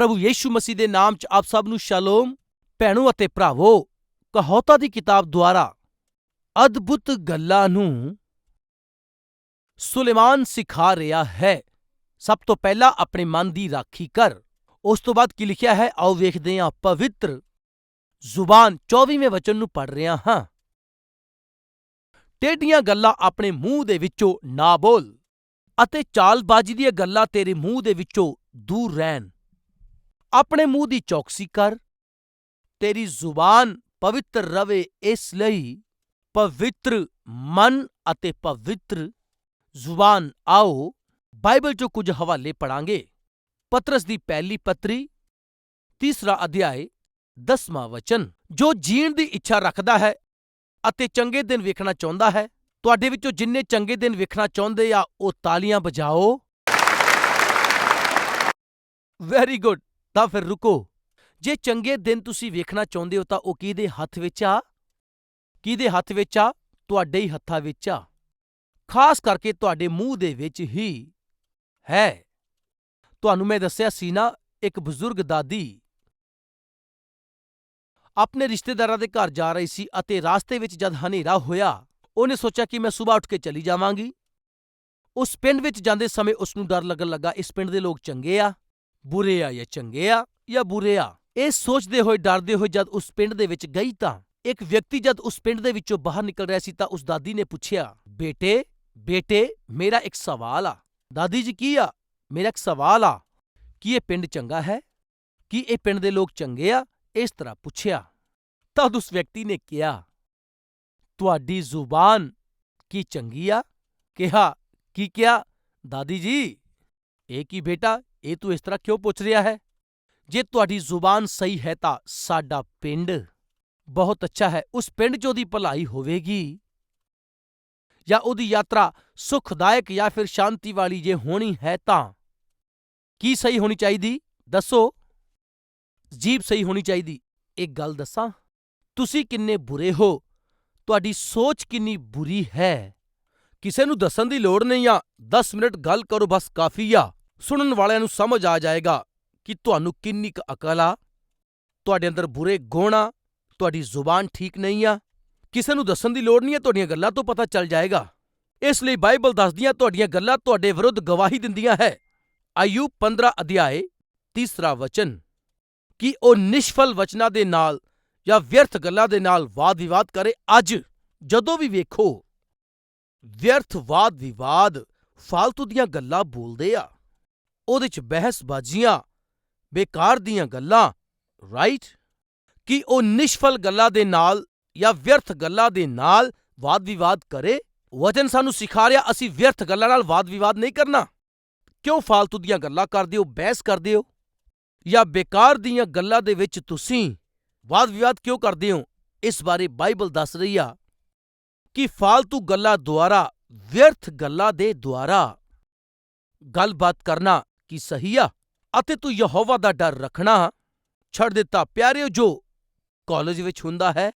ਪ੍ਰਭੂ ਯੀਸ਼ੂ ਮਸੀਹ ਦੇ ਨਾਮ 'ਚ ਆਪ ਸਭ ਨੂੰ ਸ਼ਾਲੋਮ, ਭੈਣੋ ਅਤੇ ਭਰਾਵੋ, ਕਹੌਤਾ ਦੀ ਕਿਤਾਬ ਦੁਆਰਾ ਅਦਭੁਤ ਗੱਲਾਂ ਨੂੰ ਸੁਲੇਮਾਨ ਸਿਖਾ ਰਿਹਾ ਹੈ। ਸਭ ਤੋਂ ਪਹਿਲਾਂ ਆਪਣੇ ਮਨ ਦੀ ਰਾਖੀ ਕਰ। ਉਸ ਤੋਂ ਬਾਅਦ ਕੀ ਲਿਖਿਆ ਹੈ? ਆਓ ਵੇਖਦੇ ਹਾਂ ਪਵਿੱਤਰ ਜ਼ੁਬਾਨ 24ਵੇਂ ਵਚਨ ਨੂੰ ਪੜ ਰਿਹਾ ਹਾਂ। ਟੇਢੀਆਂ ਗੱਲਾਂ ਆਪਣੇ ਮੂੰਹ ਦੇ ਵਿੱਚੋਂ ਨਾ ਬੋਲ ਅਤੇ ਚਾਲਬਾਜ਼ੀ ਦੀਆਂ ਗੱਲਾਂ ਤੇਰੇ ਮੂੰਹ ਦੇ ਵਿੱਚੋਂ ਦੂਰ ਰਹਿਣ। ਆਪਣੇ ਮੂੰਹ ਦੀ ਚੌਕਸੀ ਕਰ, ਤੇਰੀ ਜ਼ੁਬਾਨ ਪਵਿੱਤਰ ਰਵੇ ਇਸ ਲਈ, ਪਵਿੱਤਰ ਮਨ ਅਤੇ ਪਵਿੱਤਰ ਜ਼ੁਬਾਨ ਆਓ, ਬਾਈਬਲ ਚੋਂ ਕੁਝ ਹਵਾਲੇ ਪੜਾਂਗੇ ਪਤਰਸ ਦੀ ਪਹਿਲੀ ਪੱਤਰੀ, ਤੀਸਰਾ ਅਧਿਆਇ ਦਸਵਾਂ ਵਚਨ। ਜੋ ਜੀਣ ਦੀ ਇੱਛਾ ਰੱਖਦਾ ਹੈ ਅਤੇ ਚੰਗੇ ਦਿਨ ਵੇਖਣਾ ਚਾਹੁੰਦਾ ਹੈ, ਤੁਹਾਡੇ ਵਿੱਚੋਂ ਜਿੰਨੇ ਚੰਗੇ ਦਿਨ ਵੇਖਣਾ ਚਾਹੁੰਦੇ ਆ, ਉਹ ਤਾਲੀਆਂ ਵਜਾਓ। ਵੈਰੀ ਗੁੱਡ ਤਾਂ ਫਿਰ ਰੁਕੋ। ਜੇ ਚੰਗੇ ਦਿਨ ਤੁਸੀਂ ਵੇਖਣਾ ਚਾਹੁੰਦੇ ਹੋ ਤਾਂ ਉਹ ਕਿਹਦੇ ਹੱਥ ਵਿੱਚ ਆ? ਕਿਹਦੇ ਹੱਥ ਵਿੱਚ ਆ? ਤੁਹਾਡੇ ਹੀ ਹੱਥਾਂ ਵਿੱਚ ਆ। ਖਾਸ ਕਰਕੇ ਤੁਹਾਡੇ ਮੂੰਹ ਦੇ ਵਿੱਚ ਹੀ ਹੈ। ਤੁਹਾਨੂੰ ਮੈਂ ਦੱਸਿਆ ਸੀ ਨਾ, ਇੱਕ ਬਜ਼ੁਰਗ ਦਾਦੀ ਆਪਣੇ ਰਿਸ਼ਤੇਦਾਰਾਂ ਦੇ ਘਰ ਜਾ ਰਹੀ ਸੀ ਅਤੇ ਰਾਸਤੇ ਵਿੱਚ ਜਦ ਹਨੇਰਾ ਹੋਇਆ, ਉਹਨੇ ਸੋਚਿਆ ਕਿ ਮੈਂ ਸੁਬਹ ਉੱਠ ਕੇ ਚਲੀ ਜਾਵਾਂਗੀ। ਉਸ ਪਿੰਡ ਵਿੱਚ ਜਾਂਦੇ ਸਮੇਂ ਉਸ ਨੂੰ ਡਰ ਲੱਗਣ ਲੱਗਾ, ਇਸ ਪਿੰਡ ਦੇ ਲੋਕ ਚੰਗੇ ਆ। ਬੁਰੇ ਆ ਜਾਂ ਚੰਗੇ ਆ ਜਾਂ ਬੁਰੇ ਆ, ਇਹ ਸੋਚਦੇ ਹੋਏ, ਡਰਦੇ ਹੋਏ ਜਦ ਉਸ ਪਿੰਡ ਦੇ ਵਿੱਚ ਗਈ ਤਾਂ ਇੱਕ ਵਿਅਕਤੀ ਜਦ ਉਸ ਪਿੰਡ ਦੇ ਵਿੱਚੋਂ ਬਾਹਰ ਨਿਕਲ ਰਿਹਾ ਸੀ ਤਾਂ ਉਸ ਦਾਦੀ ਨੇ ਪੁੱਛਿਆ, ਬੇਟੇ ਬੇਟੇ, ਮੇਰਾ ਇੱਕ ਸਵਾਲ ਆ। ਦਾਦੀ ਜੀ ਕੀ ਆ? ਮੇਰਾ ਇੱਕ ਸਵਾਲ ਆ। ਕੀ ਇਹ ਪਿੰਡ ਚੰਗਾ ਹੈ? ਕੀ ਇਹ ਪਿੰਡ ਦੇ ਲੋਕ ਚੰਗੇ ਆ? ਇਸ ਤਰ੍ਹਾਂ ਪੁੱਛਿਆ। ਤਦ ਉਸ ਵਿਅਕਤੀ ਨੇ ਕਿਹਾ, ਤੁਹਾਡੀ ਜ਼ੁਬਾਨ ਕੀ ਚੰਗੀ ਆ? ਕਿਹਾ, ਕੀ ਕਿਹਾ? ਦਾਦੀ ਜੀ, ਇਹ ਕੀ ਬੇਟਾ? ਇਹ ਤੂੰ ਇਸ ਤਰ੍ਹਾਂ ਕਿਉਂ ਪੁੱਛ ਰਿਹਾ ਹੈ? ਜੇ ਤੁਹਾਡੀ ਜ਼ੁਬਾਨ ਸਹੀ ਹੈ ਤਾਂ ਸਾਡਾ ਪਿੰਡ ਬਹੁਤ ਅੱਛਾ ਹੈ। ਉਸ ਪਿੰਡ 'ਚ ਉਹਦੀ ਭਲਾਈ ਹੋਵੇਗੀ ਜਾਂ ਉਹਦੀ ਯਾਤਰਾ ਸੁਖਦਾਇਕ ਜਾਂ ਫਿਰ ਸ਼ਾਂਤੀ ਵਾਲੀ ਜੇ ਹੋਣੀ ਹੈ ਤਾਂ ਕੀ ਸਹੀ ਹੋਣੀ ਚਾਹੀਦੀ? ਦੱਸੋ। ਜੀਭ ਸਹੀ ਹੋਣੀ ਚਾਹੀਦੀ। ਇੱਕ ਗੱਲ ਦੱਸਾਂ? ਤੁਸੀਂ ਕਿੰਨੇ ਬੁਰੇ ਹੋ? ਤੁਹਾਡੀ ਸੋਚ ਕਿੰਨੀ ਬੁਰੀ ਹੈ? ਕਿਸੇ ਨੂੰ ਦੱਸਣ ਦੀ ਲੋੜ ਨਹੀਂ ਆ। ਦਸ ਮਿੰਟ ਗੱਲ ਕਰੋ ਬਸ ਕਾਫੀ ਆ। ਸੁਣਨ ਵਾਲਿਆਂ ਨੂੰ ਸਮਝ ਆ ਜਾਏਗਾ ਕਿ ਤੁਹਾਨੂੰ ਕਿੰਨੀ ਕੁ ਅਕਲ ਆ, ਤੁਹਾਡੇ ਅੰਦਰ ਬੁਰੇ ਗੁਣ ਆ, ਤੁਹਾਡੀ ਜ਼ੁਬਾਨ ਠੀਕ ਨਹੀਂ ਆ। ਕਿਸੇ ਨੂੰ ਦੱਸਣ ਦੀ ਲੋੜ ਨਹੀਂ ਹੈ, ਤੁਹਾਡੀਆਂ ਗੱਲਾਂ ਤੋਂ ਪਤਾ ਚੱਲ ਜਾਏਗਾ। ਇਸ ਲਈ ਬਾਈਬਲ ਦੱਸਦੀਆਂ, ਤੁਹਾਡੀਆਂ ਗੱਲਾਂ ਤੁਹਾਡੇ ਵਿਰੁੱਧ ਗਵਾਹੀ ਦਿੰਦੀਆਂ ਹੈ। ਆਯੂਬ 15 ਅਧਿਆਏ, ਤੀਸਰਾ ਵਚਨ। ਕਿ ਉਹ ਨਿਸ਼ਫਲ ਵਚਨਾਂ ਦੇ ਨਾਲ ਜਾਂ ਵਿਅਰਥ ਗੱਲਾਂ ਦੇ ਨਾਲ ਵਾਦ-ਵਿਵਾਦ ਕਰੇ ਅੱਜ, ਜਦੋਂ ਵੀ ਵੇਖੋ। ਵਿਅਰਥ ਵਾਦ-ਵਿਵਾਦ ਫਾਲਤੂ ਦੀਆਂ ਗੱਲਾਂ ਬੋਲਦੇ ਆ। ਉਹਦੇ ਚ ਬਹਿਸਬਾਜ਼ੀਆਂ, ਬੇਕਾਰ ਦੀਆਂ ਗੱਲਾਂ ਰਾਈਟ ਕਿ ਉਹ ਨਿਸ਼ਫਲ ਗੱਲਾਂ ਦੇ ਨਾਲ ਜਾਂ ਵਿਅਰਥ ਗੱਲਾਂ ਦੇ ਨਾਲ ਵਾਦ-ਵਿਵਾਦ ਕਰੇ? ਵਚਨ ਸਾਨੂੰ ਸਿਖਾ ਰਿਹਾ, ਅਸੀਂ ਵਿਅਰਥ ਗੱਲਾਂ ਨਾਲ ਵਾਦ-ਵਿਵਾਦ ਨਹੀਂ ਕਰਨਾ। ਕਿਉਂ ਫਾਲਤੂ ਦੀਆਂ ਗੱਲਾਂ ਕਰਦੇ ਹੋ, ਬਹਿਸ ਕਰਦੇ ਹੋ? ਜਾਂ ਬੇਕਾਰ ਦੀਆਂ ਗੱਲਾਂ ਦੇ ਵਿੱਚ ਤੁਸੀਂ ਵਾਦ-ਵਿਵਾਦ ਕਿਉਂ ਕਰਦੇ ਹੋ? ਇਸ ਬਾਰੇ ਬਾਈਬਲ ਦੱਸ ਰਹੀ ਆ ਕਿ ਫਾਲਤੂ ਗੱਲਾਂ ਦੁਆਰਾ, ਵਿਅਰਥ ਗੱਲਾਂ ਦੇ ਦੁਆਰਾ ਗੱਲਬਾਤ ਕਰਨਾ ਕੀ ਸਹੀ ਆ? ਅਤੇ ਤੂੰ ਯਹੋਵਾ ਦਾ ਡਰ ਰੱਖਣਾ? ਛੱਡ ਦਿੱਤਾ, ਪਿਆਰਿਓ, ਜੋ ਕਾਲਜ ਵਿੱਚ ਹੁੰਦਾ ਹੈ,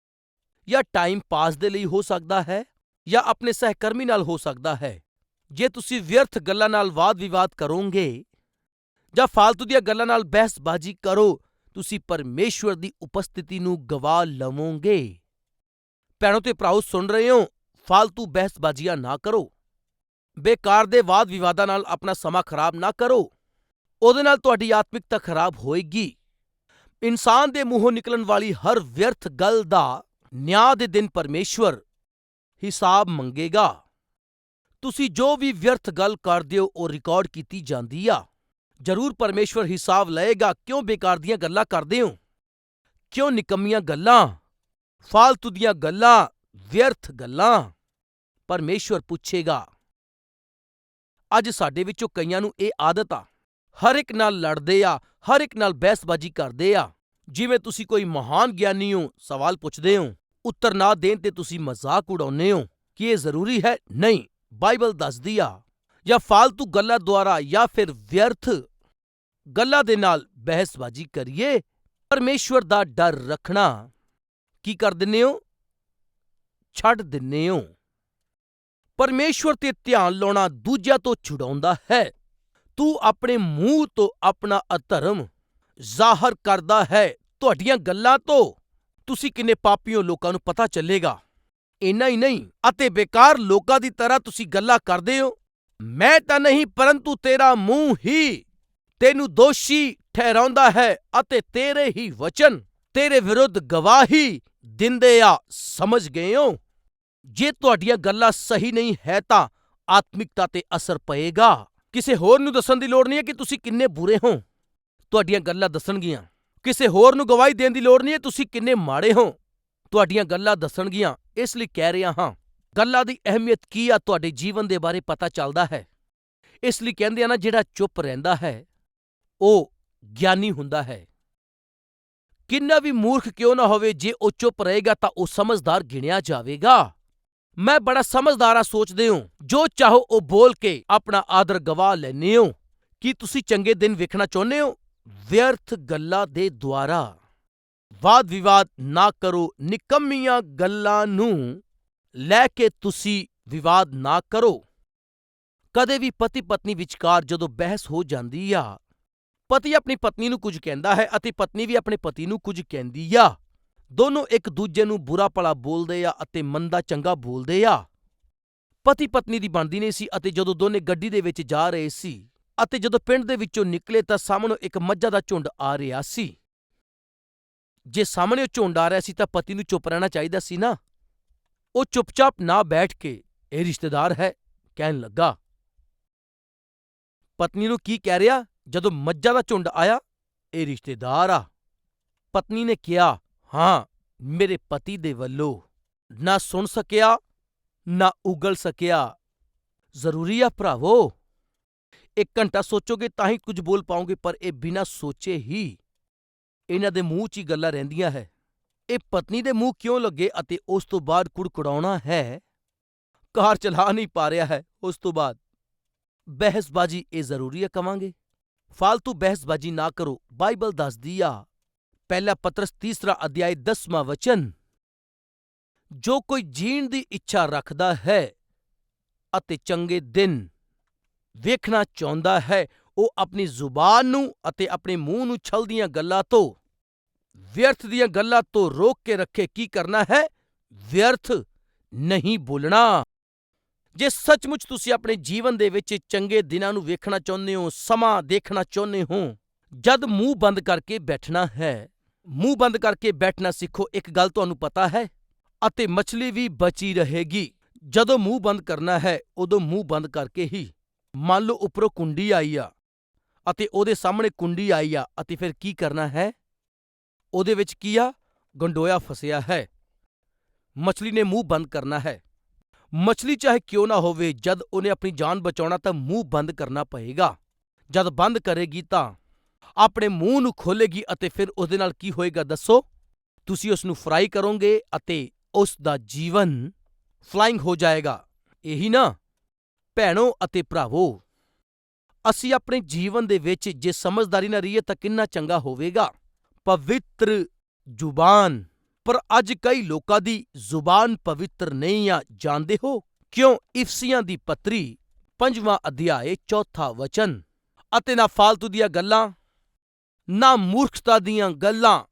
ਜਾਂ ਟਾਈਮ ਪਾਸ ਦੇ ਲਈ ਹੋ ਸਕਦਾ ਹੈ, ਜਾਂ ਆਪਣੇ ਸਹਿਕਰਮੀ ਨਾਲ ਹੋ ਸਕਦਾ ਹੈ। ਜੇ ਤੁਸੀਂ ਵਿਅਰਥ ਗੱਲਾਂ ਨਾਲ ਵਾਦ-ਵਿਵਾਦ ਕਰੋਗੇ, ਜਾਂ ਫਾਲਤੂ ਦੀਆਂ ਗੱਲਾਂ ਨਾਲ ਬਹਿਸਬਾਜ਼ੀ ਕਰੋ, ਤੁਸੀਂ ਪਰਮੇਸ਼ਵਰ ਦੀ ਉਪਸਥਿਤੀ ਨੂੰ ਗਵਾ ਲਵੋਗੇ। ਭੈਣੋ, ਤੇ ਭਰਾਓ, ਸੁਣ ਰਹੇ ਹੋ? ਫਾਲਤੂ ਬਹਿਸਬਾਜ਼ੀਆਂ ਨਾ ਕਰੋ। ਬੇਕਾਰ ਦੇ ਵਾਦ-ਵਿਵਾਦਾਂ ਨਾਲ ਆਪਣਾ ਸਮਾਂ ਖਰਾਬ ਨਾ ਕਰੋ। ਉਹਦੇ ਨਾਲ ਤੁਹਾਡੀ ਆਤਮਿਕਤਾ ਖਰਾਬ ਹੋਏਗੀ। ਇਨਸਾਨ ਦੇ ਮੂੰਹੋਂ ਨਿਕਲਣ ਵਾਲੀ ਹਰ ਵਿਅਰਥ ਗੱਲ ਦਾ ਨਿਆਂ ਦੇ ਦਿਨ ਪਰਮੇਸ਼ਵਰ ਹਿਸਾਬ ਮੰਗੇਗਾ। ਤੁਸੀਂ ਜੋ ਵੀ ਵਿਅਰਥ ਗੱਲ ਕਰਦੇ ਹੋ, ਉਹ ਰਿਕਾਰਡ ਕੀਤੀ ਜਾਂਦੀ ਆ। ਜ਼ਰੂਰ ਪਰਮੇਸ਼ਵਰ ਹਿਸਾਬ ਲਏਗਾ, ਕਿਉਂ ਬੇਕਾਰ ਦੀਆਂ ਗੱਲਾਂ ਕਰਦੇ ਹੋ? ਕਿਉਂ ਨਿਕੰਮੀਆਂ ਗੱਲਾਂ? ਫਾਲਤੂ ਦੀਆਂ ਗੱਲਾਂ, ਵਿਅਰਥ ਗੱਲਾਂ? ਪਰਮੇਸ਼ਵਰ ਪੁੱਛੇਗਾ। ਅੱਜ ਸਾਡੇ ਵਿੱਚੋਂ ਕਈਆਂ ਨੂੰ ਇਹ ਆਦਤ ਆ ਹਰ ਇੱਕ ਨਾਲ ਲੜਦੇ ਆ, ਹਰ ਇੱਕ ਨਾਲ ਬਹਿਸਬਾਜ਼ੀ ਕਰਦੇ ਆ। ਜਿਵੇਂ ਤੁਸੀਂ ਕੋਈ ਮਹਾਨ ਗਿਆਨੀ ਹੋ, ਸਵਾਲ ਪੁੱਛਦੇ ਹੋ, ਉੱਤਰ ਨਾ ਦੇਣ ਤੇ ਤੁਸੀਂ ਮਜ਼ਾਕ ਉਡਾਉਂਦੇ ਹੋ, ਕਿ ਇਹ ਜ਼ਰੂਰੀ ਹੈ? ਨਹੀਂ, ਬਾਈਬਲ ਦੱਸਦੀ ਆ, ਜਾਂ ਫਾਲਤੂ ਗੱਲਾਂ ਦੁਆਰਾ ਜਾਂ ਫਿਰ ਵਿਅਰਥ ਗੱਲਾਂ ਦੇ ਨਾਲ ਬਹਿਸਬਾਜ਼ੀ ਕਰੀਏ, ਪਰਮੇਸ਼ਵਰ ਦਾ ਡਰ ਰੱਖਣਾ। ਕੀ ਕਰ ਦਿੰਨੇ ਹੋ? ਛੱਡ ਦਿੰਨੇ ਹੋ। ਪਰਮੇਸ਼ਵਰ ਤੇ ਧਿਆਨ ਲਾਉਣਾ ਦੂਜਿਆਂ ਤੋਂ ਛੁਡਾਉਂਦਾ ਹੈ। ਤੂੰ ਆਪਣੇ ਮੂੰਹ ਤੋਂ ਆਪਣਾ ਅਧਰਮ ਜ਼ਾਹਰ ਕਰਦਾ ਹੈ ਤੁਹਾਡੀਆਂ ਗੱਲਾਂ ਤੋਂ। ਤੁਸੀਂ ਕਿੰਨੇ ਪਾਪੀਓ ਲੋਕਾਂ ਨੂੰ ਪਤਾ ਚੱਲੇਗਾ। ਇੰਨਾ ਹੀ ਨਹੀਂ, ਅਤੇ ਬੇਕਾਰ ਲੋਕਾਂ ਦੀ ਤਰ੍ਹਾਂ ਤੁਸੀਂ ਗੱਲਾਂ ਕਰਦੇ ਹੋ। ਮੈਂ ਤਾਂ ਨਹੀਂ, ਪਰੰਤੂ ਤੇਰਾ ਮੂੰਹ ਹੀ ਤੈਨੂੰ ਦੋਸ਼ੀ ਠਹਿਰਾਉਂਦਾ ਹੈ, ਅਤੇ ਤੇਰੇ ਹੀ ਵਚਨ ਤੇਰੇ ਵਿਰੁੱਧ ਗਵਾਹੀ ਦਿੰਦੇ ਆ। ਸਮਝ ਗਏ ਹੋ? ਜੇ ਤੁਹਾਡੀਆਂ ਗੱਲਾਂ ਸਹੀ ਨਹੀਂ ਹੈ ਤਾਂ ਆਤਮਿਕਤਾ ਤੇ ਅਸਰ ਪਏਗਾ। ਕਿਸੇ ਹੋਰ ਨੂੰ ਦੱਸਣ ਦੀ ਲੋੜ ਨਹੀਂ ਹੈ ਕਿ ਤੁਸੀਂ ਕਿੰਨੇ ਬੁਰੇ ਹੋ। ਤੁਹਾਡੀਆਂ ਗੱਲਾਂ ਦੱਸਣਗੀਆਂ। ਕਿਸੇ ਹੋਰ ਨੂੰ ਗਵਾਹੀ ਦੇਣ ਦੀ ਲੋੜ ਨਹੀਂ ਹੈ ਤੁਸੀਂ ਕਿੰਨੇ ਮਾੜੇ ਹੋ। ਤੁਹਾਡੀਆਂ ਗੱਲਾਂ ਦੱਸਣਗੀਆਂ, ਇਸ ਲਈ ਕਹਿ ਰਿਹਾ ਹਾਂ। ਗੱਲਾਂ ਦੀ ਅਹਿਮੀਅਤ ਕੀ ਆ ਤੁਹਾਡੇ ਜੀਵਨ ਦੇ ਬਾਰੇ ਪਤਾ ਚੱਲਦਾ ਹੈ। ਇਸ ਲਈ ਕਹਿੰਦੇ ਆ ਨਾ, ਜਿਹੜਾ ਚੁੱਪ ਰਹਿੰਦਾ ਹੈ, ਉਹ ਗਿਆਨੀ ਹੁੰਦਾ ਹੈ। ਕਿੰਨਾ ਵੀ ਮੂਰਖ ਕਿਉਂ ਨਾ ਹੋਵੇ, ਜੇ ਉਹ ਚੁੱਪ ਰਹੇਗਾ ਤਾਂ ਉਹ ਸਮਝਦਾਰ ਗਿਣਿਆ ਜਾਵੇਗਾ। ਮੈਂ ਬੜਾ ਸਮਝਦਾਰਾ ਸੋਚਦੇ ਹਾਂ। ਜੋ ਚਾਹੋ ਉਹ ਬੋਲ ਕੇ ਆਪਣਾ ਆਦਰ ਗਵਾ ਲੈਂਦੇ ਹੋ। ਕੀ ਤੁਸੀਂ ਚੰਗੇ ਦਿਨ ਵੇਖਣਾ ਚਾਹੁੰਦੇ ਹੋ? ਵਿਅਰਥ ਗੱਲਾਂ ਦੇ ਦੁਆਰਾ। ਵਾਦ ਵਿਵਾਦ ਨਾ ਕਰੋ। ਨਿਕੰਮੀਆਂ ਗੱਲਾਂ ਨੂੰ ਲੈ ਕੇ ਤੁਸੀਂ ਵਿਵਾਦ ਨਾ ਕਰੋ। ਕਦੇ ਵੀ ਪਤੀ ਪਤਨੀ ਵਿਚਕਾਰ ਜਦੋਂ ਬਹਿਸ ਹੋ ਜਾਂਦੀ ਆ, ਪਤੀ ਆਪਣੀ ਪਤਨੀ ਨੂੰ ਕੁਝ ਕਹਿੰਦਾ ਹੈ ਅਤੇ ਪਤਨੀ ਵੀ ਆਪਣੇ ਪਤੀ ਨੂੰ ਕੁਝ ਕਹਿੰਦੀ ਆ। ਦੋਨੋਂ ਇੱਕ ਦੂਜੇ ਨੂੰ ਬੁਰਾ ਭਲਾ ਬੋਲਦੇ ਆ ਅਤੇ ਮੰਦਾ ਚੰਗਾ ਬੋਲਦੇ ਆ। ਪਤੀ ਪਤਨੀ ਦੀ ਬਣਦੀ ਨਹੀਂ ਸੀ ਅਤੇ ਜਦੋਂ ਦੋਨੇ ਗੱਡੀ ਦੇ ਵਿੱਚ ਜਾ ਰਹੇ ਸੀ ਅਤੇ ਜਦੋਂ ਪਿੰਡ ਦੇ ਵਿੱਚੋਂ ਨਿਕਲੇ ਤਾਂ ਸਾਹਮਣੇ ਇੱਕ ਮੱਝਾਂ ਦਾ ਝੁੰਡ ਆ ਰਿਹਾ ਸੀ। ਜੇ ਸਾਹਮਣੇ ਉਹ ਝੁੰਡ ਆ ਰਿਹਾ ਸੀ ਤਾਂ ਪਤੀ ਨੂੰ ਚੁੱਪ ਰਹਿਣਾ ਚਾਹੀਦਾ ਸੀ ਨਾ। ਉਹ ਚੁੱਪਚਾਪ ਨਾ ਬੈਠ ਕੇ ਇਹ ਰਿਸ਼ਤੇਦਾਰ ਹੈ ਕਹਿਣ ਲੱਗਾ। ਪਤਨੀ ਨੂੰ ਕੀ ਕਹਿ ਰਿਹਾ? ਜਦੋਂ ਮੱਝਾਂ ਦਾ ਝੁੰਡ ਆਇਆ, ਇਹ ਰਿਸ਼ਤੇਦਾਰ ਆ। ਪਤਨੀ ਨੇ ਕਿਹਾ ਹਾਂ, ਮੇਰੇ ਪਤੀ ਦੇ ਵੱਲੋਂ ਨਾ ਸੁਣ ਸਕਿਆ, ਨਾ ਉਗਲ ਸਕਿਆ। ਜ਼ਰੂਰੀ ਆ ਭਰਾਵੋ, ਇੱਕ ਘੰਟਾ ਸੋਚੋਗੇ ਤਾਂ ਹੀ ਕੁਝ ਬੋਲ ਪਾਓਗੇ, ਪਰ ਇਹ ਬਿਨਾਂ ਸੋਚੇ ਹੀ ਇਹਨਾਂ ਦੇ ਮੂੰਹ 'ਚ ਹੀ ਗੱਲਾਂ ਰਹਿੰਦੀਆਂ ਹੈ। ਇਹ ਪਤਨੀ ਦੇ ਮੂੰਹ ਕਿਉਂ ਲੱਗੇ ਅਤੇ ਉਸ ਤੋਂ ਬਾਅਦ ਕੁੜਕੁੜਾਉਣਾ ਹੈ? ਕਾਰ ਚਲਾ ਨਹੀਂ ਪਾ ਰਿਹਾ ਹੈ, ਉਸ ਤੋਂ ਬਾਅਦ। ਬਹਿਸਬਾਜੀ ਇਹ ਜ਼ਰੂਰੀ ਹੈ ਕਵਾਂਗੇ। ਫਾਲਤੂ ਬਹਿਸਬਾਜੀ ਨਾ ਕਰੋ, ਬਾਈਬਲ ਦੱਸਦੀ ਆ ਪਹਿਲਾ ਪਤਰਸ ਤੀਸਰਾ ਅਧਿਆਇ 10ਵਾਂ ਵਚਨ। ਜੋ ਕੋਈ ਜੀਣ ਦੀ ਇੱਛਾ ਰੱਖਦਾ ਹੈ ਅਤੇ ਚੰਗੇ ਦਿਨ ਵੇਖਣਾ ਚਾਹੁੰਦਾ ਹੈ, ਉਹ ਆਪਣੀ ਜ਼ੁਬਾਨ ਨੂੰ ਅਤੇ ਆਪਣੇ ਮੂੰਹ ਨੂੰ ਛਲਦੀਆਂ ਗੱਲਾਂ ਤੋਂ, ਵਿਅਰਥ ਦੀਆਂ ਗੱਲਾਂ ਤੋਂ ਰੋਕ ਕੇ ਰੱਖੇ ਕੀ ਕਰਨਾ ਹੈ? ਵਿਅਰਥ ਨਹੀਂ ਬੋਲਣਾ ਜੇ ਸੱਚਮੁੱਚ ਤੁਸੀਂ ਆਪਣੇ ਜੀਵਨ ਦੇ ਵਿੱਚ ਚੰਗੇ ਦਿਨਾਂ ਨੂੰ ਵੇਖਣਾ ਚਾਹੁੰਦੇ ਹੋ, ਸਮਾਂ ਦੇਖਣਾ ਚਾਹੁੰਦੇ ਹੋ, ਜਦ ਮੂੰਹ ਬੰਦ ਕਰਕੇ ਬੈਠਣਾ ਹੈ ਮੂੰਹ ਬੰਦ ਕਰਕੇ ਬੈਠਣਾ ਸਿੱਖੋ, ਇੱਕ ਗੱਲ ਤੁਹਾਨੂੰ ਪਤਾ ਹੈ ਅਤੇ ਮਛਲੀ ਵੀ ਬਚੀ ਰਹੇਗੀ। ਜਦੋਂ ਮੂੰਹ ਬੰਦ ਕਰਨਾ ਹੈ, ਉਦੋਂ ਮੂੰਹ ਬੰਦ ਕਰਕੇ ਹੀ। ਮੰਨ ਲਓ ਉੱਪਰੋਂ ਕੁੰਡੀ ਆਈ ਆ ਅਤੇ ਉਹਦੇ ਸਾਹਮਣੇ ਕੁੰਡੀ ਆਈ ਆ ਅਤੇ ਫਿਰ ਕੀ ਕਰਨਾ ਹੈ? ਉਹਦੇ ਵਿੱਚ ਕੀ ਆ? ਗੰਡੋਇਆ ਫਸਿਆ ਹੈ। ਮਛਲੀ ਨੇ ਮੂੰਹ ਬੰਦ ਕਰਨਾ ਹੈ। ਮਛਲੀ ਚਾਹੇ ਕਿਉਂ ਨਾ ਹੋਵੇ, ਜਦ ਉਹਨੇ ਆਪਣੀ ਜਾਨ ਬਚਾਉਣਾ ਤਾਂ ਮੂੰਹ ਬੰਦ ਕਰਨਾ ਪਏਗਾ। ਜਦ ਬੰਦ ਕਰੇਗੀ ਤਾਂ ਆਪਣੇ ਮੂੰਹ ਨੂੰ ਖੋਲੇਗੀ ਅਤੇ ਫਿਰ ਉਸਦੇ ਨਾਲ ਕੀ ਹੋਏਗਾ ਦੱਸੋ? ਤੁਸੀਂ ਉਸ ਨੂੰ ਫਰਾਈ ਕਰੋਗੇ ਅਤੇ ਉਸ ਦਾ ਜੀਵਨ ਫਲਾਇੰਗ ਹੋ ਜਾਏਗਾ। ਇਹੀ ਨਾ? ਭੈਣੋ ਅਤੇ ਭਰਾਵੋ, ਅਸੀਂ ਆਪਣੇ ਜੀਵਨ ਦੇ ਵਿੱਚ ਜੇ ਸਮਝਦਾਰੀ ਨਾਲ ਰਹੀਏ ਤਾਂ ਕਿੰਨਾ ਚੰਗਾ ਹੋਵੇਗਾ। ਪਵਿੱਤਰ ਜ਼ੁਬਾਨ। ਪਰ ਅੱਜ ਕਈ ਲੋਕਾਂ ਦੀ ਜ਼ੁਬਾਨ ਪਵਿੱਤਰ ਨਹੀਂ ਆ, ਜਾਣਦੇ ਹੋ? ਕਿਉਂ? ਇਫਸੀਆਂ ਦੀ ਪੱਤਰੀ, ਪੰਜਵਾਂ ਅਧਿਆਏ, ਚੌਥਾ ਵਚਨ। ਅਤੇ ਨਾ ਫਾਲਤੂ ਦੀਆਂ ਗੱਲਾਂ। ਨਾ ਮੂਰਖਤਾ ਦੀਆਂ ਗੱਲਾਂ,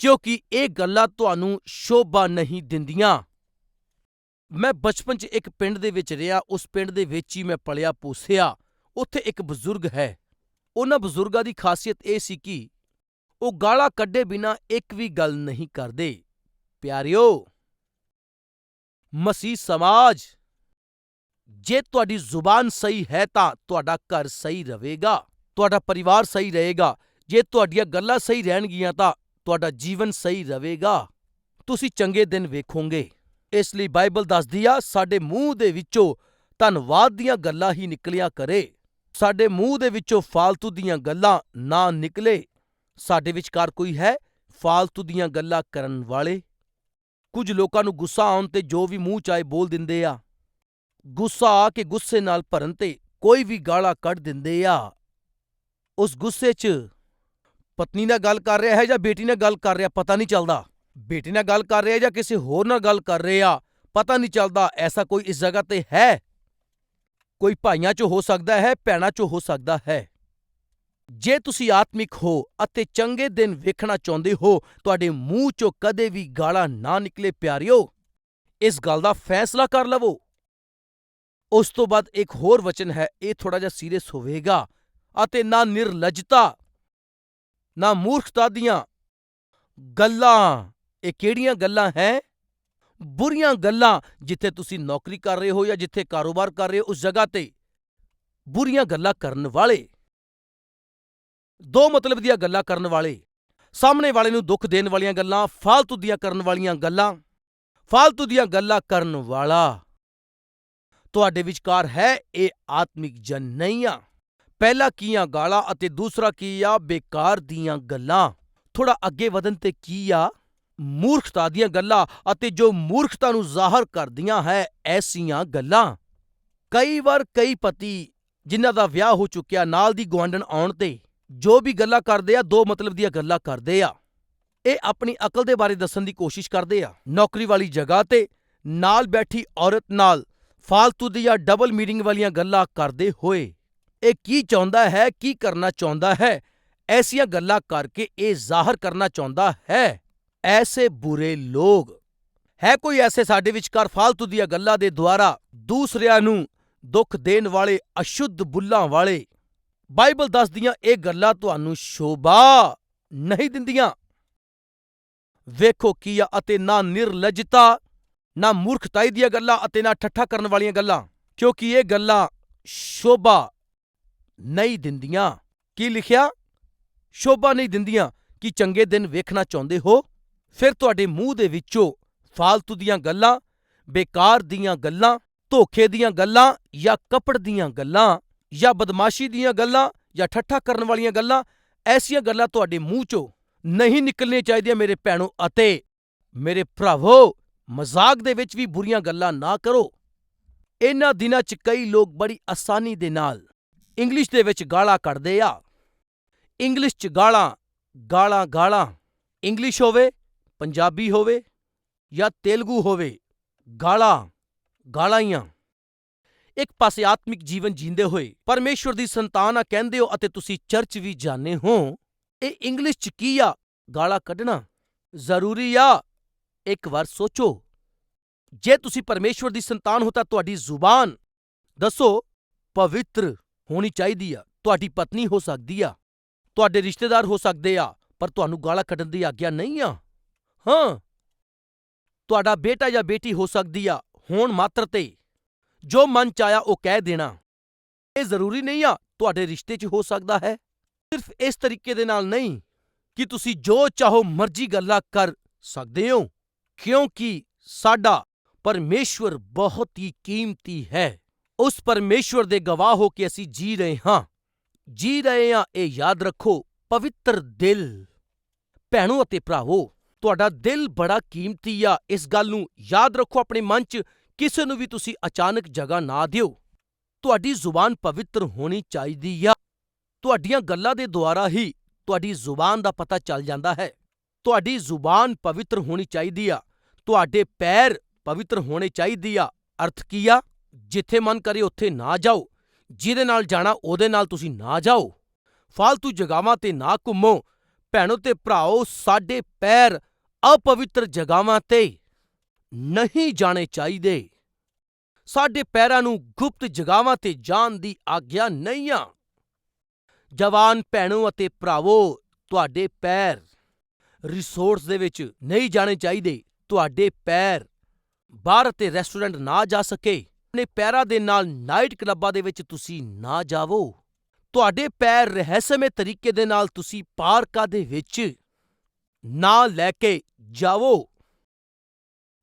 ਕਿਉਂਕਿ ਇਹ ਗੱਲਾਂ ਤੁਹਾਨੂੰ ਸ਼ੋਭਾ ਨਹੀਂ ਦਿੰਦੀਆਂ। ਮੈਂ ਬਚਪਨ 'ਚ ਇੱਕ ਪਿੰਡ ਦੇ ਵਿੱਚ ਰਿਹਾ, ਉਸ ਪਿੰਡ ਦੇ ਵਿੱਚ ਹੀ ਮੈਂ ਪਲਿਆ ਪੋਸਿਆ। ਉੱਥੇ ਇੱਕ ਬਜ਼ੁਰਗ ਹੈ। ਉਹਨਾਂ ਬਜ਼ੁਰਗਾਂ ਦੀ ਖਾਸੀਅਤ ਇਹ ਸੀ ਕਿ ਉਹ ਗਾਲਾਂ ਕੱਢੇ ਬਿਨਾਂ ਇੱਕ ਵੀ ਗੱਲ ਨਹੀਂ ਕਰਦੇ। ਪਿਆਰਿਓ, ਮਸੀਹ ਸਮਾਜ, ਜੇ ਤੁਹਾਡੀ ਜ਼ੁਬਾਨ ਸਹੀ ਹੈ ਤਾਂ ਤੁਹਾਡਾ ਘਰ ਸਹੀ ਰਹੇਗਾ, ਤੁਹਾਡਾ ਪਰਿਵਾਰ ਸਹੀ ਰਹੇਗਾ। ਜੇ ਤੁਹਾਡੀਆਂ ਗੱਲਾਂ ਸਹੀ ਰਹਿਣਗੀਆਂ ਤਾਂ ਤੁਹਾਡਾ ਜੀਵਨ ਸਹੀ ਰਹੇਗਾ। ਤੁਸੀਂ ਚੰਗੇ ਦਿਨ ਵੇਖੋਗੇ। ਇਸ ਲਈ ਬਾਈਬਲ ਦੱਸਦੀ ਆ, ਸਾਡੇ ਮੂੰਹ ਦੇ ਵਿੱਚੋਂ ਧੰਨਵਾਦ ਦੀਆਂ ਗੱਲਾਂ ਹੀ ਨਿਕਲਿਆ ਕਰੇ। ਸਾਡੇ ਮੂੰਹ ਦੇ ਵਿੱਚੋਂ ਫਾਲਤੂ ਦੀਆਂ ਗੱਲਾਂ ਨਾ ਨਿਕਲੇ। ਸਾਡੇ ਵਿਚਕਾਰ ਕੋਈ ਹੈ ਫਾਲਤੂ ਦੀਆਂ ਗੱਲਾਂ ਕਰਨ ਵਾਲੇ? ਕੁਝ ਲੋਕਾਂ ਨੂੰ ਗੁੱਸਾ ਆਉਣ ਤੇ ਜੋ ਵੀ ਮੂੰਹ ਚਾਏ ਬੋਲ ਦਿੰਦੇ ਆ। ਗੁੱਸਾ ਆ ਕੇ ਗੁੱਸੇ ਨਾਲ ਭਰਨ ਤੇ ਕੋਈ ਵੀ ਗਾਲਾਂ ਕੱਢ ਦਿੰਦੇ ਆ। ਉਸ ਗੁੱਸੇ 'ਚ ਪਤਨੀ ਨਾਲ ਗੱਲ ਕਰ ਰਿਹਾ ਹੈ ਜਾਂ ਬੇਟੀ ਨਾਲ ਗੱਲ ਕਰ ਰਿਹਾ? ਪਤਾ ਨਹੀਂ ਚੱਲਦਾ। ਬੇਟੀ ਨਾਲ ਗੱਲ ਕਰ ਰਿਹਾ ਜਾਂ ਕਿਸੇ ਹੋਰ ਨਾਲ ਗੱਲ ਕਰ ਰਿਹਾ ਪਤਾ ਨਹੀਂ ਚੱਲਦਾ। ਐਸਾ ਕੋਈ ਇਸ ਜਗ੍ਹਾ ਤੇ ਹੈ? ਕੋਈ ਭਾਈਆਂ 'ਚ ਹੋ ਸਕਦਾ ਹੈ, ਭੈਣਾਂ 'ਚ ਹੋ ਸਕਦਾ ਹੈ। ਜੇ ਤੁਸੀਂ ਆਤਮਿਕ ਹੋ ਅਤੇ ਚੰਗੇ ਦਿਨ ਵੇਖਣਾ ਚਾਹੁੰਦੇ ਹੋ, ਤੁਹਾਡੇ ਮੂੰਹ 'ਚੋਂ ਕਦੇ ਵੀ ਗਾਲਾਂ ਨਾ ਨਿਕਲੇ ਪਿਆਰਿਓ। ਇਸ ਗੱਲ ਦਾ ਫੈਸਲਾ ਕਰ ਲਵੋ। ਉਸ ਤੋਂ ਬਾਅਦ ਇੱਕ ਹੋਰ ਵਚਨ ਹੈ, ਇਹ ਥੋੜਾ ਜਿਹਾ ਸੀਰੀਅਸ ਹੋਵੇਗਾ ਅਤੇ ਨਾ ਨਿਰਲਜਤਾ। ਨਾ ਮੂਰਖਤਾ ਦੀਆਂ ਗੱਲਾਂ। ਇਹ ਕਿਹੜੀਆਂ ਗੱਲਾਂ ਹੈ? ਬੁਰੀਆਂ ਗੱਲਾਂ ਜਿੱਥੇ ਤੁਸੀਂ ਨੌਕਰੀ ਕਰ ਰਹੇ ਹੋ ਜਾਂ ਜਿੱਥੇ ਕਾਰੋਬਾਰ ਕਰ ਰਹੇ ਹੋ ਉਸ ਜਗ੍ਹਾ ਤੇ। ਬੁਰੀਆਂ ਗੱਲਾਂ ਕਰਨ ਵਾਲੇ। ਦੋ ਮਤਲਬ ਦੀਆਂ ਗੱਲਾਂ ਕਰਨ ਵਾਲੇ। ਸਾਹਮਣੇ ਵਾਲੇ ਨੂੰ ਦੁੱਖ ਦੇਣ ਵਾਲੀਆਂ ਗੱਲਾਂ, ਫਾਲਤੂ ਦੀਆਂ ਕਰਨ ਵਾਲੀਆਂ ਗੱਲਾਂ, ਫਾਲਤੂ ਦੀਆਂ ਗੱਲਾਂ ਕਰਨ ਵਾਲਾ। ਤੁਹਾਡੇ ਵਿਚਕਾਰ ਹੈ ਇਹ ਆਤਮਿਕ ਜਨ ਨਹੀਂ ਆ। ਪਹਿਲਾ ਕੀ ਆ ਗਾਲਾਂ ਅਤੇ ਦੂਸਰਾ ਕੀ ਆ ਬੇਕਾਰ ਦੀਆਂ ਗੱਲਾਂ? ਥੋੜਾ ਅੱਗੇ ਵਧਣ ਤੇ ਕੀ ਆ? ਮੂਰਖਤਾ ਦੀਆਂ ਗੱਲਾਂ ਅਤੇ ਜੋ ਮੂਰਖਤਾ ਨੂੰ ਜ਼ਾਹਰ ਕਰਦੀਆਂ ਹੈ, ਐਸੀਆਂ ਗੱਲਾਂ। ਕਈ ਵਾਰ ਕਈ ਪਤੀ ਜਿਨ੍ਹਾਂ ਦਾ ਵਿਆਹ ਹੋ ਚੁੱਕਿਆ ਨਾਲ ਦੀ ਗੁਆਂਢਣ ਆਉਣ ਤੇ ਜੋ ਵੀ ਗੱਲਾਂ ਕਰਦੇ ਆ, ਦੋ ਮਤਲਬ ਦੀਆਂ ਗੱਲਾਂ ਕਰਦੇ ਆ। ਇਹ ਆਪਣੀ ਅਕਲ ਦੇ ਬਾਰੇ ਦੱਸਣ ਦੀ ਕੋਸ਼ਿਸ਼ ਕਰਦੇ ਆ। ਨੌਕਰੀ ਵਾਲੀ ਜਗ੍ਹਾ ਤੇ ਨਾਲ ਬੈਠੀ ਔਰਤ ਨਾਲ ਫਾਲਤੂ ਦੀਆਂ ਡਬਲ ਮੀਟਿੰਗ ਵਾਲੀਆਂ ਗੱਲਾਂ ਕਰਦੇ ਹੋਏ ਇਹ ਕੀ ਚਾਹੁੰਦਾ ਹੈ, ਕੀ ਕਰਨਾ ਚਾਹੁੰਦਾ ਹੈ? ਐਸੀਆਂ ਗੱਲਾਂ ਕਰਕੇ ਇਹ ਜ਼ਾਹਰ ਕਰਨਾ ਚਾਹੁੰਦਾ ਹੈ। ਐਸੇ ਬੁਰੇ ਲੋਗ ਹੈ ਕੋਈ ਐਸੇ ਸਾਡੇ ਵਿਚਕਾਰ ਫਾਲਤੂ ਦੀਆਂ ਗੱਲਾਂ ਦੇ ਦੁਆਰਾ ਦੂਸਰਿਆਂ ਨੂੰ ਦੁੱਖ ਦੇਣ ਵਾਲੇ, ਅਸ਼ੁੱਧ ਬੁੱਲਾਂ ਵਾਲੇ? ਬਾਈਬਲ ਦੱਸਦੀਆਂ ਇਹ ਗੱਲਾਂ ਤੁਹਾਨੂੰ ਸ਼ੋਭਾ ਨਹੀਂ ਦਿੰਦੀਆਂ। ਵੇਖੋ ਕੀ ਅਤੇ ਨਾ ਨਿਰਲਜਤਾ, ਨਾ ਮੂਰਖਤਾਈ ਦੀਆਂ ਗੱਲਾਂ ਅਤੇ ਨਾ ਠੱਠਾ ਕਰਨ ਵਾਲੀਆਂ ਗੱਲਾਂ, ਕਿਉਂਕਿ ਇਹ ਗੱਲਾਂ ਸ਼ੋਭਾ ਨਹੀਂ ਦਿੰਦੀਆਂ। ਕੀ ਲਿਖਿਆ? ਸ਼ੋਭਾ ਨਹੀਂ ਦਿੰਦੀਆਂ। ਕਿ ਚੰਗੇ ਦਿਨ ਵੇਖਣਾ ਚਾਹੁੰਦੇ ਹੋ? ਫਿਰ ਤੁਹਾਡੇ ਮੂੰਹ ਦੇ ਵਿੱਚੋਂ ਫਾਲਤੂ ਦੀਆਂ ਗੱਲਾਂ, ਬੇਕਾਰ ਦੀਆਂ ਗੱਲਾਂ, ਧੋਖੇ ਦੀਆਂ ਗੱਲਾਂ ਜਾਂ ਕੱਪੜ ਦੀਆਂ ਗੱਲਾਂ ਜਾਂ ਬਦਮਾਸ਼ੀ ਦੀਆਂ ਗੱਲਾਂ ਜਾਂ ਠੱਠਾ ਕਰਨ ਵਾਲੀਆਂ ਗੱਲਾਂ, ਐਸੀਆਂ ਗੱਲਾਂ ਤੁਹਾਡੇ ਮੂੰਹ 'ਚੋਂ ਨਹੀਂ ਨਿਕਲਣੀਆਂ ਚਾਹੀਦੀਆਂ ਮੇਰੇ ਭੈਣੋ ਅਤੇ ਮੇਰੇ ਭਰਾਵੋ, ਮਜ਼ਾਕ ਦੇ ਵਿੱਚ ਵੀ ਬੁਰੀਆਂ ਗੱਲਾਂ ਨਾ ਕਰੋ। ਇਹਨਾਂ ਦਿਨਾਂ 'ਚ ਕਈ ਲੋਕ ਬੜੀ ਆਸਾਨੀ ਦੇ ਨਾਲ ਇੰਗਲਿਸ਼ ਦੇ ਵਿੱਚ ਗਾਲਾਂ ਕੱਢਦੇ ਆ। ਇੰਗਲਿਸ਼ 'ਚ ਗਾਲਾਂ ਗਾਲਾਂ ਗਾਲਾਂ। ਇੰਗਲਿਸ਼ ਹੋਵੇ, ਪੰਜਾਬੀ ਹੋਵੇ ਜਾਂ ਤੇਲਗੂ ਹੋਵੇ, ਗਾਲਾਂ ਗਾਲਾਂ ਹੀ ਆ। ਇੱਕ ਪਾਸੇ ਆਤਮਿਕ ਜੀਵਨ ਜੀਂਦੇ ਹੋਏ ਪਰਮੇਸ਼ਵਰ ਦੀ ਸੰਤਾਨ ਆ ਕਹਿੰਦੇ ਹੋ ਅਤੇ ਤੁਸੀਂ ਚਰਚ ਵੀ ਜਾਂਦੇ ਹੋ, ਇਹ ਇੰਗਲਿਸ਼ 'ਚ ਕੀ ਆ? ਗਾਲਾਂ ਕੱਢਣਾ ਜ਼ਰੂਰੀ ਆ। ਇੱਕ ਵਾਰ ਸੋਚੋ, ਜੇ ਤੁਸੀਂ ਪਰਮੇਸ਼ਵਰ ਦੀ ਸੰਤਾਨ ਹੋ ਤਾਂ ਤੁਹਾਡੀ ਜ਼ੁਬਾਨ ਦੱਸੋ ਪਵਿੱਤਰ ਹੋਣੀ ਚਾਹੀਦੀ ਆ। ਤੁਹਾਡੀ ਪਤਨੀ ਹੋ ਸਕਦੀ ਆ। ਤੁਹਾਡੇ ਰਿਸ਼ਤੇਦਾਰ ਹੋ ਸਕਦੇ ਆ, ਪਰ ਤੁਹਾਨੂੰ ਗਾਲਾਂ ਕੱਢਣ ਦੀ ਆਗਿਆ ਨਹੀਂ ਆ। ਹਾਂ। ਤੁਹਾਡਾ ਬੇਟਾ ਜਾਂ ਬੇਟੀ ਹੋ ਸਕਦੀ ਆ, ਹੋਣ ਮਾਤਰ ਤੇ। ਜੋ ਮਨ ਚ ਆਇਆ ਉਹ ਕਹਿ ਦੇਣਾ। ਇਹ ਜ਼ਰੂਰੀ ਨਹੀਂ ਆ, ਤੁਹਾਡੇ ਰਿਸ਼ਤੇ 'ਚ ਹੋ ਸਕਦਾ ਹੈ। ਸਿਰਫ ਇਸ ਤਰੀਕੇ ਦੇ ਨਾਲ ਨਹੀਂ ਕਿ ਤੁਸੀਂ ਜੋ ਚਾਹੋ ਮਰਜ਼ੀ ਗੱਲਾਂ ਕਰ ਸਕਦੇ ਹੋ। ਕਿਉਂਕਿ ਸਾਡਾ ਪਰਮੇਸ਼ਵਰ ਬਹੁਤ ਹੀ ਕੀਮਤੀ ਹੈ। ਉਸ ਪਰਮੇਸ਼ਵਰ ਦੇ ਗਵਾਹ ਹੋ ਕੇ ਅਸੀਂ ਜੀ ਰਹੇ ਹਾਂ। ਜੀ ਰਹੇ ਹਾਂ, ਇਹ ਯਾਦ ਰੱਖੋ, ਪਵਿੱਤਰ ਦਿਲ। ਭੈਣੋ ਅਤੇ ਭਰਾਵੋ, ਤੁਹਾਡਾ ਦਿਲ ਬੜਾ ਕੀਮਤੀ ਆ। ਇਸ ਗੱਲ ਨੂੰ ਯਾਦ ਰੱਖੋ ਆਪਣੇ ਮਨ 'ਚ, ਕਿਸੇ ਨੂੰ ਵੀ ਤੁਸੀਂ ਅਚਾਨਕ ਜਗ੍ਹਾ ਨਾ ਦਿਓ। ਤੁਹਾਡੀ ਜ਼ੁਬਾਨ ਪਵਿੱਤਰ ਹੋਣੀ ਚਾਹੀਦੀ ਆ। ਤੁਹਾਡੀਆਂ ਗੱਲਾਂ ਦੇ ਦੁਆਰਾ ਹੀ ਤੁਹਾਡੀ ਜ਼ੁਬਾਨ ਦਾ ਪਤਾ ਚੱਲ ਜਾਂਦਾ ਹੈ। ਤੁਹਾਡੀ ਜ਼ੁਬਾਨ ਪਵਿੱਤਰ ਹੋਣੀ ਚਾਹੀਦੀ ਆ। ਤੁਹਾਡੇ ਪੈਰ ਪਵਿੱਤਰ ਹੋਣੇ ਚਾਹੀਦੀ ਆ। ਅਰਥ ਕੀ ਆ? ਜਿੱਥੇ ਮਨ ਕਰੇ ਉੱਥੇ ਨਾ ਜਾਓ, ਜਿਹਦੇ ਨਾਲ ਜਾਣਾ ਉਹਦੇ ਨਾਲ ਤੁਸੀਂ ਨਾ ਜਾਓ। ਫਾਲਤੂ ਜਗਾਵਾਂ ਤੇ ਨਾ ਘੁੰਮੋ, ਭੈਣੋ ਤੇ ਭਰਾਓ ਸਾਡੇ ਪੈਰ ਅਪਵਿੱਤਰ ਜਗਾਵਾਂ ਤੇ ਨਹੀਂ ਜਾਣੇ ਚਾਹੀਦੇ। ਸਾਡੇ ਪੈਰਾਂ ਨੂੰ ਗੁਪਤ ਜਗਾਵਾਂ ਤੇ ਜਾਣ ਦੀ ਆਗਿਆ ਨਹੀਂ ਆ। ਜਵਾਨ ਭੈਣੋ ਅਤੇ ਭਰਾਵੋ, ਤੁਹਾਡੇ ਪੈਰ ਰਿਸੋਰਟਸ ਦੇ ਵਿੱਚ ਨਹੀਂ ਜਾਣੇ ਚਾਹੀਦੇ। ਤੁਹਾਡੇ ਪੈਰ ਬਾਹਰ ਅਤੇ ਰੈਸਟੋਰੈਂਟ ਨਾ ਜਾ ਸਕੇ। ਆਪਣੇ ਪੈਰਾਂ ਦੇ ਨਾਲ ਨਾਈਟ ਕਲੱਬਾਂ ਦੇ ਵਿੱਚ ਤੁਸੀਂ ਨਾ ਜਾਵੋ। ਤੁਹਾਡੇ ਪੈਰ ਰਹੱਸਮਈ ਤਰੀਕੇ ਦੇ ਨਾਲ ਤੁਸੀਂ ਪਾਰਕਾਂ ਦੇ ਵਿੱਚ? ਨਾ ਲੈ ਕੇ ਜਾਵੋ।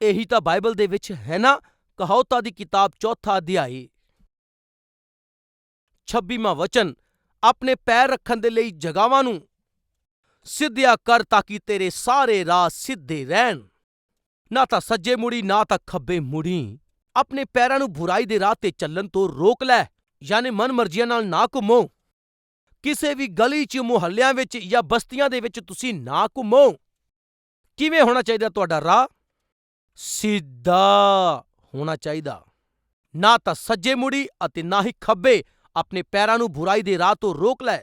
ਇਹੀ ਤਾਂ ਬਾਈਬਲ ਦੇ ਵਿੱਚ ਹੈ ਨਾ ਕਹਾਵਤਾਂ ਦੀ ਕਿਤਾਬ ਚੌਥਾ ਅਧਿਆਇ। 26ਵਾਂ ਵਚਨ, ਆਪਣੇ ਪੈਰ ਰੱਖਣ ਦੇ ਲਈ ਜਗਾਵਾਂ ਨੂੰ ਸਿੱਧਿਆ ਕਰ ਤਾਂ ਕਿ ਤੇਰੇ ਸਾਰੇ ਰਾਹ ਸਿੱਧੇ ਰਹਿਣ। ਨਾ ਤਾਂ ਸੱਜੇ ਮੁੜੀ, ਨਾ ਤਾਂ ਖੱਬੇ ਮੁੜੀ। ਆਪਣੇ ਪੈਰਾਂ ਨੂੰ ਬੁਰਾਈ ਦੇ ਰਾਹ ਤੇ ਚੱਲਣ ਤੋਂ ਰੋਕ ਲੈ, ਯਾਨੀ ਮਨਮਰਜ਼ੀਆਂ ਨਾਲ ਨਾ ਘੁੰਮੋ। ਕਿਸੇ ਵੀ ਗਲੀ 'ਚ, ਮੁਹੱਲਿਆਂ ਵਿੱਚ ਜਾਂ ਬਸਤੀਆਂ ਦੇ ਵਿੱਚ ਤੁਸੀਂ ਨਾ ਘੁੰਮੋ। ਕਿਵੇਂ ਹੋਣਾ ਚਾਹੀਦਾ ਤੁਹਾਡਾ ਰਾਹ? ਸਿੱਧਾ ਹੋਣਾ ਚਾਹੀਦਾ। ਨਾ ਤਾਂ ਸੱਜੇ ਮੁੜੀ ਅਤੇ ਨਾ ਹੀ ਖੱਬੇ ਆਪਣੇ ਪੈਰਾਂ ਨੂੰ ਬੁਰਾਈ ਦੇ ਰਾਹ ਤੋਂ ਰੋਕ ਲੈ